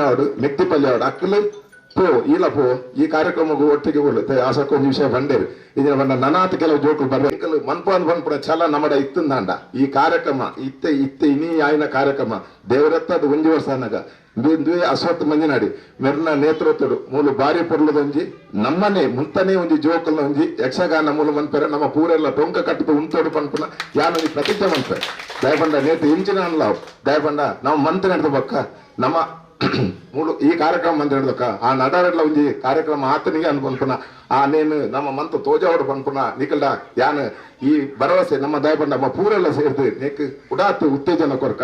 ಆಡು ಮೆಕ್ತಿ ಪಲ್ಯ ಆಡು ಅಕ್ಕಲು ಪೋ ಇಲ್ಲ ಪೋ ಈ ಕಾರ್ಯಕ್ರಮಕ್ಕೂ ಒಟ್ಟಿಗೆ ಬರುತ್ತೆ ಆಸಕ್ಕೊಂದು ವಿಷಯ ಬಂಡೇರು ಇದನ್ನ ಬಂದ ನನಾತ್ ಕೆಲವು ಜೋಕುಲು ಬರ್ರೆ ಎಂಕಲು ಮನ್ಪಾನ್ ಬಂದ್ಪುರ ಛಲ ನಮ್ಮಡ ಇತ್ತಂದಾಂಡ ಈ ಕಾರ್ಯಕ್ರಮ ಇತ್ತೆ ಇತ್ತೆ ಇನಿ ಆಯ್ನ ಕಾರ್ಯಕ್ರಮ ದೇವರತ್ತದ ಒಂಜಿ ವರ್ಷ ಅನ್ನಗ ದುವೆ ಅಶ್ವತ್ ಮಂಜಿನಾಡಿ ಮೆರ್ನ ನೇತೃತ್ವಡು ಮೂಲು ಬಾರಿ ಪೊರ್ಲದೊಂಜಿ ನಮ್ಮನೆ ಮುಂತನೆ ಒಂಜಿ ಜೋಕಲ್ನ ಒಂಜಿ ಯಕ್ಷಗಾನ ಮೂಲ ಮನ್ಪೆರೆ ನಮ್ಮ ಪೂರೆಲ್ಲ ಟೊಂಕ ಕಟ್ಟದ ಉಂಟೋಡು ಪನ್ಪುನ ಯಾನೊಂಜಿ ಪ್ರತಿಜ್ಞೆ ಮನ್ಪೆ ದಯಪಂಡ ನೇತು ಇಂಚಿನ ಅನ್ಲಾವ್ ದಯಪಂಡ ನಾವು ಮಂತ್ರಿ ನಡೆದ ಬಕ್ಕ ನಮ್ಮ ಮೂಲು ಈ ಕಾರ್ಯಕ್ರಮ ಮಂತ್ರಿ ನಡೆದಕ್ಕ ಆ ನಡರೆಡ್ಲ ಒಂಜಿ ಕಾರ್ಯಕ್ರಮ ಆತನಿಗೆ ಅನ್ಪನ್ಪುನ ಆ నేను నమ్మ మంత తోజావుడు ಪನ್ಪುನ ನಿಕಲ್ಡ ಯಾನ್, ಈ ಭರವಸೆ, ನಮ್ಮ ದಯಪಂಡ ನಮ್ಮ ಪೂರೆಲ್ಲ ಸೇರಿದು నీకు ಉಡಾತ್ ಉತ್ತೇಜನ ಕೊರಕ,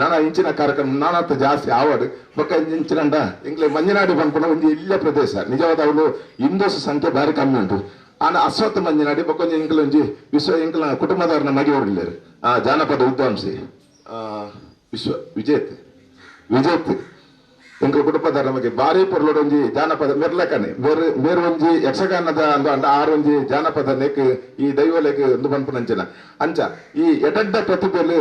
ನಾನ ಇಂಚಿನ ಕಾರ್ಯಕ್ರಮ ನಾನಾತ ಜಾಸ್ತಿ ಆವಡ್, ಬೊಕ್ಕ ಇಂಚಿನಂಡ, ಇಂಗ್ಲೆ ಮಂಜನಾಡಿ ಪನ್ಪುನ ಒಂಜಿ ಇಲ್ಲ ಪ್ರದೇಶ, ನಿಜವಾದ ಅವಳು ಹಿಂದೂಸ್ ಸಂಖ್ಯೆ ಬಾರಿ ಕಮ್ಮಿ ಉಂಟು. ಆನ ಅಶ್ವತ್ಥ ಮಂಜನಾಡಿ ಬೊಕ್ಕೊಂಜಿ ಇಂಕಲ್ ಒಂಜಿ ವಿಶ್ವ ಇಂಕಲ ಕುಟುಂಬದವ್ರನ್ನ ಮಗಿ ಹೊಡ್ಲೇರು ಆ ಜಾನಪದ ವಿದ್ವಾಂಸಿ ವಿಶ್ವ, ವಿಜೇತ್ ವಿಜೇತ್. ಎಂಕಲ್ ಕುಟುಂಬದ ನಮಗೆ ಬಾರಿ ಪೊರ್ಲೊಡೊಂಜಿ ಜಾನಪದ ಮೆರ್ಲಕನೆ. ಮೇರ್ ಮೇರ್ ಒಂಜಿ ಯಕ್ಷಗಾನದ ಅಂದು ಅಂಡ ಆರೊಂಜಿ ಜಾನಪದ ನೆಕ್ ಈ ದೈವಲೆಗ್ ಒಂದು ಪನ್ಪುನಂಚಿನ ಅಂಚ ಈ ಎಡಡ್ಡ ಪ್ರತಿಭೆಲು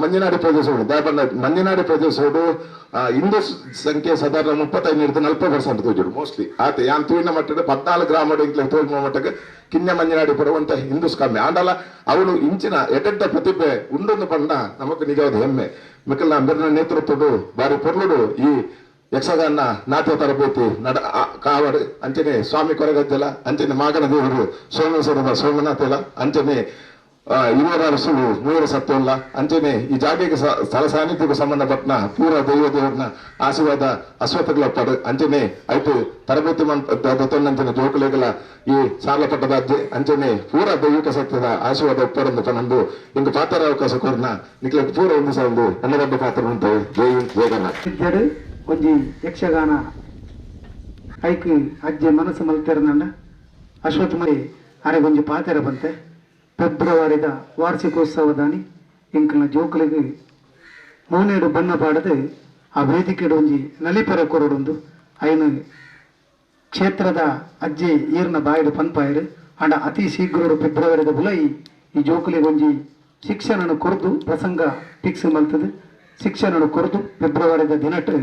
ಮಂಜನಾಡಿ ಪ್ರದೇಶೋಡು ಮಂಜಿನಾಡಿ ಮಂಜನಾಡಿ ಪ್ರದೇಶೋಡು ಆ, ಹಿಂದೂ ಸಂಖ್ಯೆ ಸಾಧಾರಣ ಮುಪ್ಪತ್ತೈದು ನಲ್ಪ ಪರ್ಸೆಂಟ್ ತೋಜುಡು ಮೋಸ್ಟ್ಲಿ ಆತ ಯಾನ್ ತೂಯಿನ ಮಟ್ಟದ ಪದ್ನಾಲ್ಕು ಗ್ರಾಮ ತೋಜುವ ಮಟ್ಟಕ್ಕೆ ಕಿನ್ನೆ ಮಂಜಿನಾಡಿ ಪಡುವಂತ ಹಿಂದೂಸ್ ಕಮ್ಮಿ ಆಂಡಲ ಅವನು ಇಂಚಿನ ಎಡಡ್ಡ ಪ್ರತಿಭೆ ಉಂಡೊಂದು ಪಂಡ ನಮಗೆ ನಿಜವಾದ ಹೆಮ್ಮೆ. ಮಿಕ್ಕಲ ಮೆರ್ನ ನೇತೃತ್ವಡು ಬಾರಿ ಪೊರ್ಲುಡು ಈ ಯಕ್ಷಗಾನ ನಾಟ್ಯ ತರಬೇತಿ ನಡ ಕಾವಡು ಅಂಚನೆ ಸ್ವಾಮಿ ಕೊರಗಜ್ಜಲ ಅಂಚನೆ ಮಾಗನ ದೇವರು, ಸೋಮೇಶ್ವರದ ಸೋಮನಾಥಲ ಅಂಚನೆ ಇವರ ಅರಸುಳು ಮೂವರ ಸತ್ವಲ್ಲ ಅಂಚನೆ ಈ ಜಾಗೆಗೆ ಸ್ಥಳ ಸಾನ್ನಿಧ್ಯಕ್ಕೆ ಸಂಬಂಧಪಟ್ಟ ಪೂರ ದೈವ ದೇವರನ್ನ ಆಶೀರ್ವಾದ ಅಶ್ವತ್ಥಗಳ ಪಡ ಅಂಚನೆ ಆಯ್ತು ತರಬೇತಿ ಮಂತೊಂದಂಚನೆ ಜೋಕುಲೆಗಳ ಈ ಸಾರ್ಲಪಟ್ಟದ ಅಜ್ಜೆ ಅಂಚನೆ ಪೂರ ದೈವಿಕ ಸತ್ಯದ ಆಶೀರ್ವಾದ ಒಪ್ಪರಂದು ಪನಂದು, ಇಂದು ಪಾತ್ರ ಅವಕಾಶ ಕೊರ್ನ ನಿಕ್ಲೆ ಪೂರ ಒಂದು ಸಂದು ಎಣ್ಣಗಡ್ಡೆ ಪಾತ್ರ ಉಂಟು. ಇದ್ದಡು ಒಂಜಿ ಯಕ್ಷಗಾನ ಐಕ್ ಅಜ್ಜೆ ಮನಸ್ಸು ಮಲ್ತೆರನಂಡ ಅಶ್ವತ್ಥ ಮರಿ ಅರೆ ಒಂಜಿ ಪಾತೆರ ಬಂತೆ. ಫೆಬ್ರವರಿದ ವಾರ್ಷಿಕೋತ್ಸವದಾನಿ ಇಂಕಲ್ನ ಜೋಕುಲಿಗೆ ಮೂನೇಡು ಬಣ್ಣ ಪಾಡದೆ ಆ ವೇದಿಕೆಡು ಒಂಜಿ ನಲಿಪೆರ ಕೊರಡೊಂದು ಐನು ಕ್ಷೇತ್ರದ ಅಜ್ಜೆ ಈರ್ನ ಬಾಯಿಡು ಪನ್ಪಾಯರು ಅಂಡ ಅತಿ ಶೀಘ್ರಡು ಫೆಬ್ರವರಿದ ಬುಲೈ ಈ ಜೋಕುಲಿಗೆ ಒಂಜಿ ಶಿಕ್ಷಣನ ಕೊರ್ದು ಪ್ರಸಂಗ ಫಿಕ್ಸ್ ಮಲ್ತದೆ. ಶಿಕ್ಷಣನ ಕೊರದು ಫೆಬ್ರವರಿದ ದಿನಟ್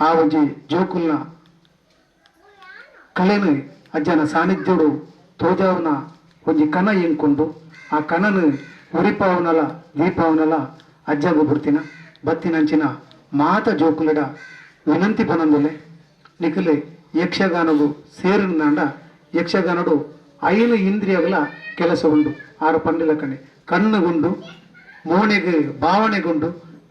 ಆ ಒಂಜಿ ಜೋಕುಲ್ನ ಕಲೆನ ಅಜ್ಜನ ಸಾನ್ನಿಧ್ಯಡು ತೋಜಾವನ ಒಂಜಿ ಕಣ ಎಂಕೊಂಡು ಆ ಕನನು ಉರಿಪಾವನಲ ದೀಪಾವನಲ ಅಜ್ಜಗ ಬರ್ತಿನ ಬತ್ತಿನಂಚಿನ ಮಾತ ಜೋಕುಲಡ ವಿನಂತಿ ಪನಂದುಲೆ ನಿಖಲೆ ಯಕ್ಷಗಾನವು ಸೇರಿನಂಡ ಯಕ್ಷಗಾನಡು ಐನು ಇಂದ್ರಿಯಗಳ ಕೆಲಸ ಉಂಡು ಆರು ಪಂಡಿಲ ಕಣೆ. ಕಣ್ಣುಗುಂಡು, ಮೋಣೆಗೆ ಭಾವನೆಗುಂಡು,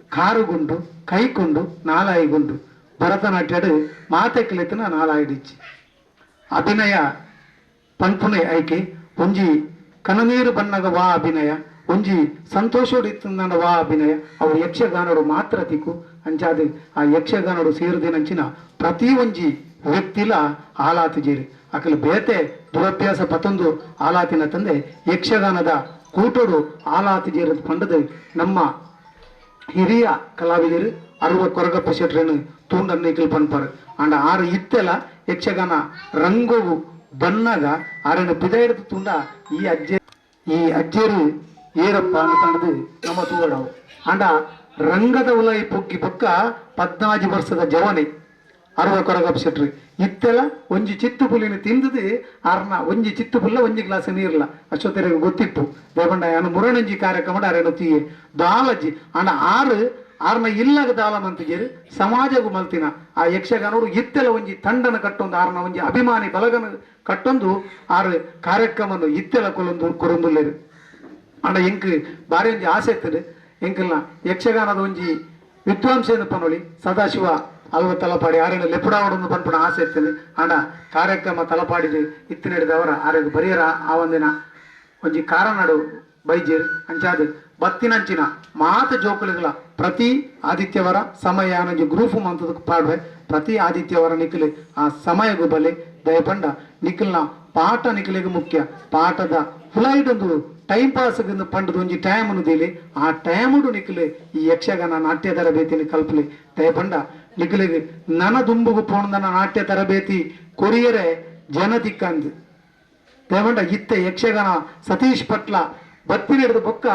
ಕಾರುಗುಂಡು, ಕೈಕೊಂಡು, ನಾಲಾಯಿಗುಂಡು. ಭರತನಾಟ್ಯಡು ಮಾತೆ ಕಲಿತನ ನಾಲಾಯಿಡಿಚ್ಚಿ. ಅಭಿನಯ ಪನ್ಪುನೆ ಐಕೆ ಒಂಜಿ ಕನನೀರು ಬಣ್ಣದ ವಾ ಅಭಿನಯ, ಒಂಜಿ ಸಂತೋಷೋಡು ಇತ್ತಂದ ವಾ ಅಭಿನಯ. ಅವು ಯಕ್ಷಗಾನರು ಮಾತ್ರ ತಿಕ್ಕು. ಅಂಚಾದ ಆ ಯಕ್ಷಗಾನಡು ಸೇರಿದಿನಂಚಿನ ಪ್ರತಿ ಒಂಜಿ ವ್ಯಕ್ತಿಲ ಆಲಾತಿ ಜೇರಿ ಅಕಲು ಬೇತೆ ದುರಭ್ಯಾಸ ಪತೊಂದು ಆಲಾತಿನ ತಂದೆ ಯಕ್ಷಗಾನದ ಕೂಟರು ಆಲಾತಿ ಜೇರದ್ ಪಂಡದ ನಮ್ಮ ಹಿರಿಯ ಕಲಾವಿದರು ಅರುವ ಕೊರಗಪ್ಪ ಶೆಟ್ರನು ಕಲ್ಪನ್ ಪನ್ಪರ್. ಅಂಡ ಆರು ಇತ್ತೆಲ ಯಕ್ಷಗಾನ ರಂಗೋವು ಬಣ್ಣಗ ಆರನ್ನು ಹಿಡಿದು ತುಂಡ ಈ ಅಜ್ಜೆ ಈ ಅಜ್ಜೇರು ಏರಪ್ಪ ಅಂತಂಡದು ನಮ್ಮ ತೂಗಡವು ಅಂಡ ರಂಗದ ಉಲಾಯಿ ಪೊಗ್ಗಿ ಪೊಕ್ಕ ಪದ್ನಾಜಿ ವರ್ಷದ ಜವನೆ. ಅರವ ಕೊರಗಪ್ಸಿಟ್ರಿ ಇತ್ತೆಲ್ಲ ಇತ್ತೆಲ ಒಂಜಿ ಚಿತ್ತು ಪುಲಿನ ತಿಂದದು ಆರ್ನ ಒಂಜಿ ಚಿತ್ತು ಪುಲ್ಲ ಒಂಜಿ ಗ್ಲಾಸ್ ನೀರ್ಲ. ಅಷ್ಟೊತ್ತರಿಗೆ ಗೊತ್ತಿಪ್ಪು ಯಾನು ಮುರಣಂಜಿ ಕಾರ್ಯಕ್ರಮ ಅರೇನು ತೀಯೆ. ದಾಲಜಿ. ಅಣ್ಣ ಆರು ಆರ್ನ ಇಲ್ಲಗ ದಾಲ ಮಂತಿಗೇರು ಸಮಾಜಗು ಮಲ್ತಿನ. ಆ ಯಕ್ಷಗಾನರು ಇತ್ತೆಲ ಒಂಜಿ ತಂಡನ ಕಟ್ಟೊಂದು ಆರ್ನ ಒಂಜಿ ಅಭಿಮಾನಿ ಬಲಗನ ಕಟ್ಟೊಂದು, ಆರ್ ಕಾರ್ಯಕ್ರಮ ಇತ್ತೆಲ ಕೊಲೊಂದು, ಕೊರೊಂದುಲ್ಲೇರು. ಅಂಡ ಎಂಕ್ ಬಾರಿ ಒಂಜಿ ಆಸೆ ಇರ್ತದೆ. ಎಂಕಲ್ನ ಯಕ್ಷಗಾನದ ಒಂಜಿ ವಿದ್ವಾಂಸೇನು ಪನೊಳಿ ಸದಾಶಿವ ಅಲ್ವ ತಲಪಾಡಿ ಆರೇನು ಲೆಪುಡಾವಡೊಂದು ಬಂದ್ಬಿಡ ಆಸೆ ಇರ್ತದೆ. ಅಣ್ಣ ಕಾರ್ಯಕ್ರಮ ತಲಪಾಡಿದೆ ಇತ್ತು ನಡೆದವರ ಆರೆಗ್ ಬರಿಯರ ಆ ಒಂದಿನ ಒಂಜಿ ಕಾರನಾಡು ಬೈಜೇರು ಅಂಚಾದ ಬತ್ತಿನಂಚಿನ ಮಾತ ಜೋಕುಲುಗಳ ಪ್ರತಿ ಆದಿತ್ಯವಾರ ಸಮಯ ಅನ್ನೋ ಗ್ರೂಪ್ ಮಂತದ ಪಾಡ್ವೆ. ಪ್ರತಿ ಆದಿತ್ಯವಾರ ನಿಖಿಲು ಆ ಸಮಯ ಬಲೆ ದಯಪಂಡ ನಿಖಿಲ್ನ ಪಾಠ ನಿಖಿಲಿಗೆ ಮುಖ್ಯ. ಪಾಠದ ಹುಲೈಡೊಂದು ಟೈಮ್ ಪಾಸ್ ಪಂಡದ ಒಂಜಿ ಟೈಮ್ ಅನ್ನು ದೇಲಿ. ಆ ಟೈಮುಡು ನಿಖಿಲೆ ಈ ಯಕ್ಷಗಾನ ನಾಟ್ಯ ತರಬೇತಿಯಲ್ಲಿ ಕಲ್ಪಲಿ. ದಯಪಂಡ ನಿಖಲಿಗೆ ನನ ದುಂಬುಗು ಪೋಣದನ ನಾಟ್ಯ ತರಬೇತಿ ಕೊರಿಯರೆ ಜನ ದಿಕ್ಕಂದು ದೇವಂಡ ಇತ್ತೆ ಯಕ್ಷಗಾನ ಸತೀಶ್ ಪಟ್ಲ ಬೊಕ್ಕ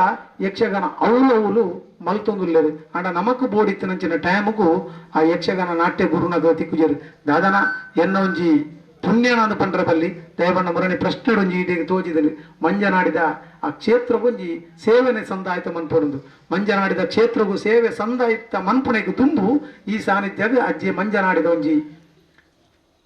ಯಕ್ಷಗಾನ ಅವಳು ಅವಳು ಮಲ್ತೊಂದುಲ್ಲೆರು. ಅಂಡ ನಮಕ್ ಬೋಡಿತ್ತಿನಂಚಿನ ಟೈಮ್ಗೂ ಆ ಯಕ್ಷಗಾನ ನಾಟ್ಯ ಗುರುನಗ ತಿಕ್ಕುಜರು ದಾದನ ಎನ್ನ ಒಂಜಿ ಪುಣ್ಯನಾದ ಪಂಡ್ರ ಬಲ್ಲಿ, ದಯಬಣ್ಣ ಮುರಣಿ ಪ್ರಶ್ನೆ ಒಂಜಿ ಈಟೆಗೆ ತೋಜಿದಲ್ಲಿ ಮಂಜನಾಡಿದ ಆ ಕ್ಷೇತ್ರ ಒಂಜಿ ಸೇವೆನೆ ಸಂದಾಯಿತ ಮನ್ಪೊಂದು. ಮಂಜನಾಡಿದ ಕ್ಷೇತ್ರಗೂ ಸೇವೆ ಸಂದಾಯಿತ ಮನ್ಪುಣೆಗೆ ತುಂಬು, ಈ ಸಾನ್ನಿಧ್ಯದ ಅಜ್ಜಿ ಮಂಜನಾಡಿದ ಒಂಜಿ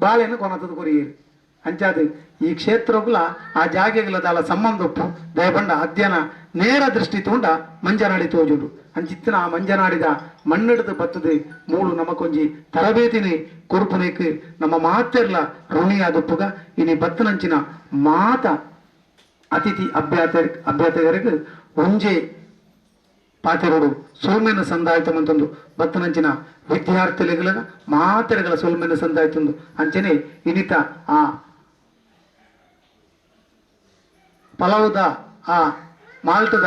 ಬಾಳೆಯನ್ನು ಕೊನತದ ಕೊರಿಯರು. ಅಂಚಾದು ಈ ಕ್ಷೇತ್ರಗುಲ ಆ ಜಾಗೆಗಳ ದಾಲ ಸಂಬಂಧ ಉಪ್ಪು ದಯಬಂಡ ಅಧ್ಯಯನ ನೇರ ದೃಷ್ಟಿ ತೋಂಡ ಮಂಜನಾಡಿ ತೋಜುಡು. ಅಂಚಿತ್ತಿನ ಆ ಮಂಜನಾಡಿದ ಮಣ್ಣಿಡದು ಬತ್ತದೆ ಮೂಳು ನಮಕೊಂಜಿ ತರಬೇತಿನಿ ಕೊರುಪುನೇಕ್. ನಮ್ಮ ಮಾತೆರ್ಲ ಋಣಿಯಾದಪ್ಪುಗ, ಇನಿ ಬತ್ತನಂಚಿನ ಮಾತ ಅತಿಥಿ ಅಭ್ಯಾತ ಅಭ್ಯಾತಗರಿಗೆ ಒಂಜೆ ಪಾತೆರೋಡು. ಸೋಲ್ಮೆನ ಸಂದಾಯಿತ ಮಂತೊಂದು ಬತ್ತನಂಚಿನ ವಿದ್ಯಾರ್ಥಿಗಳ ಮಾತೆರೆಗಳ ಸೋಲ್ಮೆನ ಸಂದಾಯಿತಂದು ಅಂಚನೆ ಇನಿತ ಆ ಪಲಾವುದ, ಆ, ಮಾಲ್ಟದ,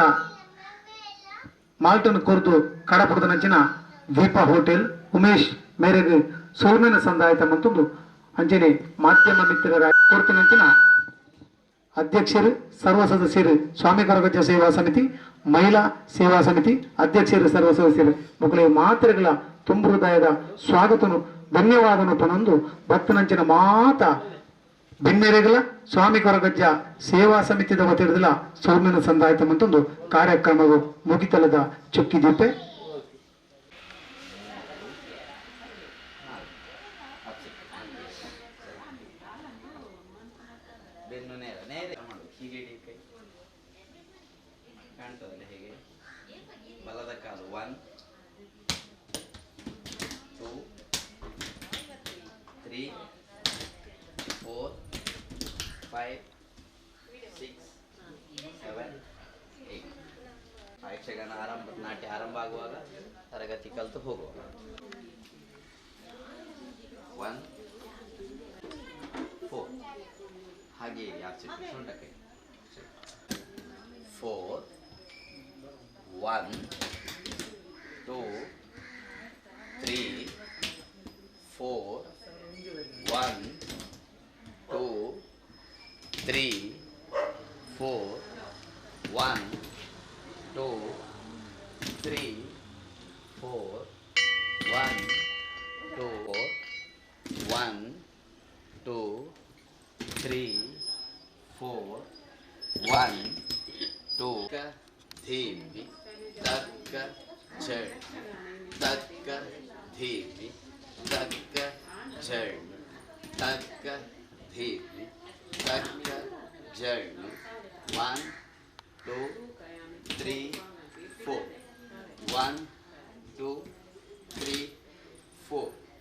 ಮಾಲ್ಟನ್ನು ಕೊರ್ದು ಕಡಪುರದ ನಂಚಿನ ದೀಪ ಹೋಟೆಲ್. ಉಮೇಶ್, ಮೇರೆಗೆ ಸೋಲ್ಮೆನ ಸಂದಾಯಿತ ಮಂತೊಂದು ಅಂಚನೆ ಮಾಧ್ಯಮ ಮಿತ್ರರ ಕೊರ್ತು ನಂಚಿನ ಅಧ್ಯಕ್ಷರು, ಸರ್ವ ಸದಸ್ಯರು, ಸ್ವಾಮಿ ಕರಗಜ್ಜ ಸೇವಾ ಸಮಿತಿ, ಮಹಿಳಾ ಸೇವಾ ಸಮಿತಿ ಅಧ್ಯಕ್ಷರು, ಸರ್ವ ಸದಸ್ಯರು. ಮಕ್ಕಳ, ಮಾತ್ರೆಗಳ ತುಂಬು ಹೃದಯದ ಸ್ವಾಗತನು, ಧನ್ಯವಾದನು ಪನೊಂದು ಭಕ್ತನಂಚಿನ ಮಾತ ಬೆನ್ನೆರೆಗಳ ಸ್ವಾಮಿ ಕೊರಗಜ್ಜ ಸೇವಾ ಸಮಿತಿದ ವತಿರದಲ ಸೌಮ್ಯನ ಸಂದಾಯಿತ ಮತ್ತೊಂದು ಕಾರ್ಯಕ್ರಮವು ಮುಗಿತಲದ ಚುಕ್ಕಿದೀಪೆ ತರಗತಿ ಕಲಿತು ಹೋಗುವ ಒನ್ ಫೋರ್ ಹಾಗೆ ಆಚೆ ಶುಂಠ ಕೈ ಫೋರ್ ಒನ್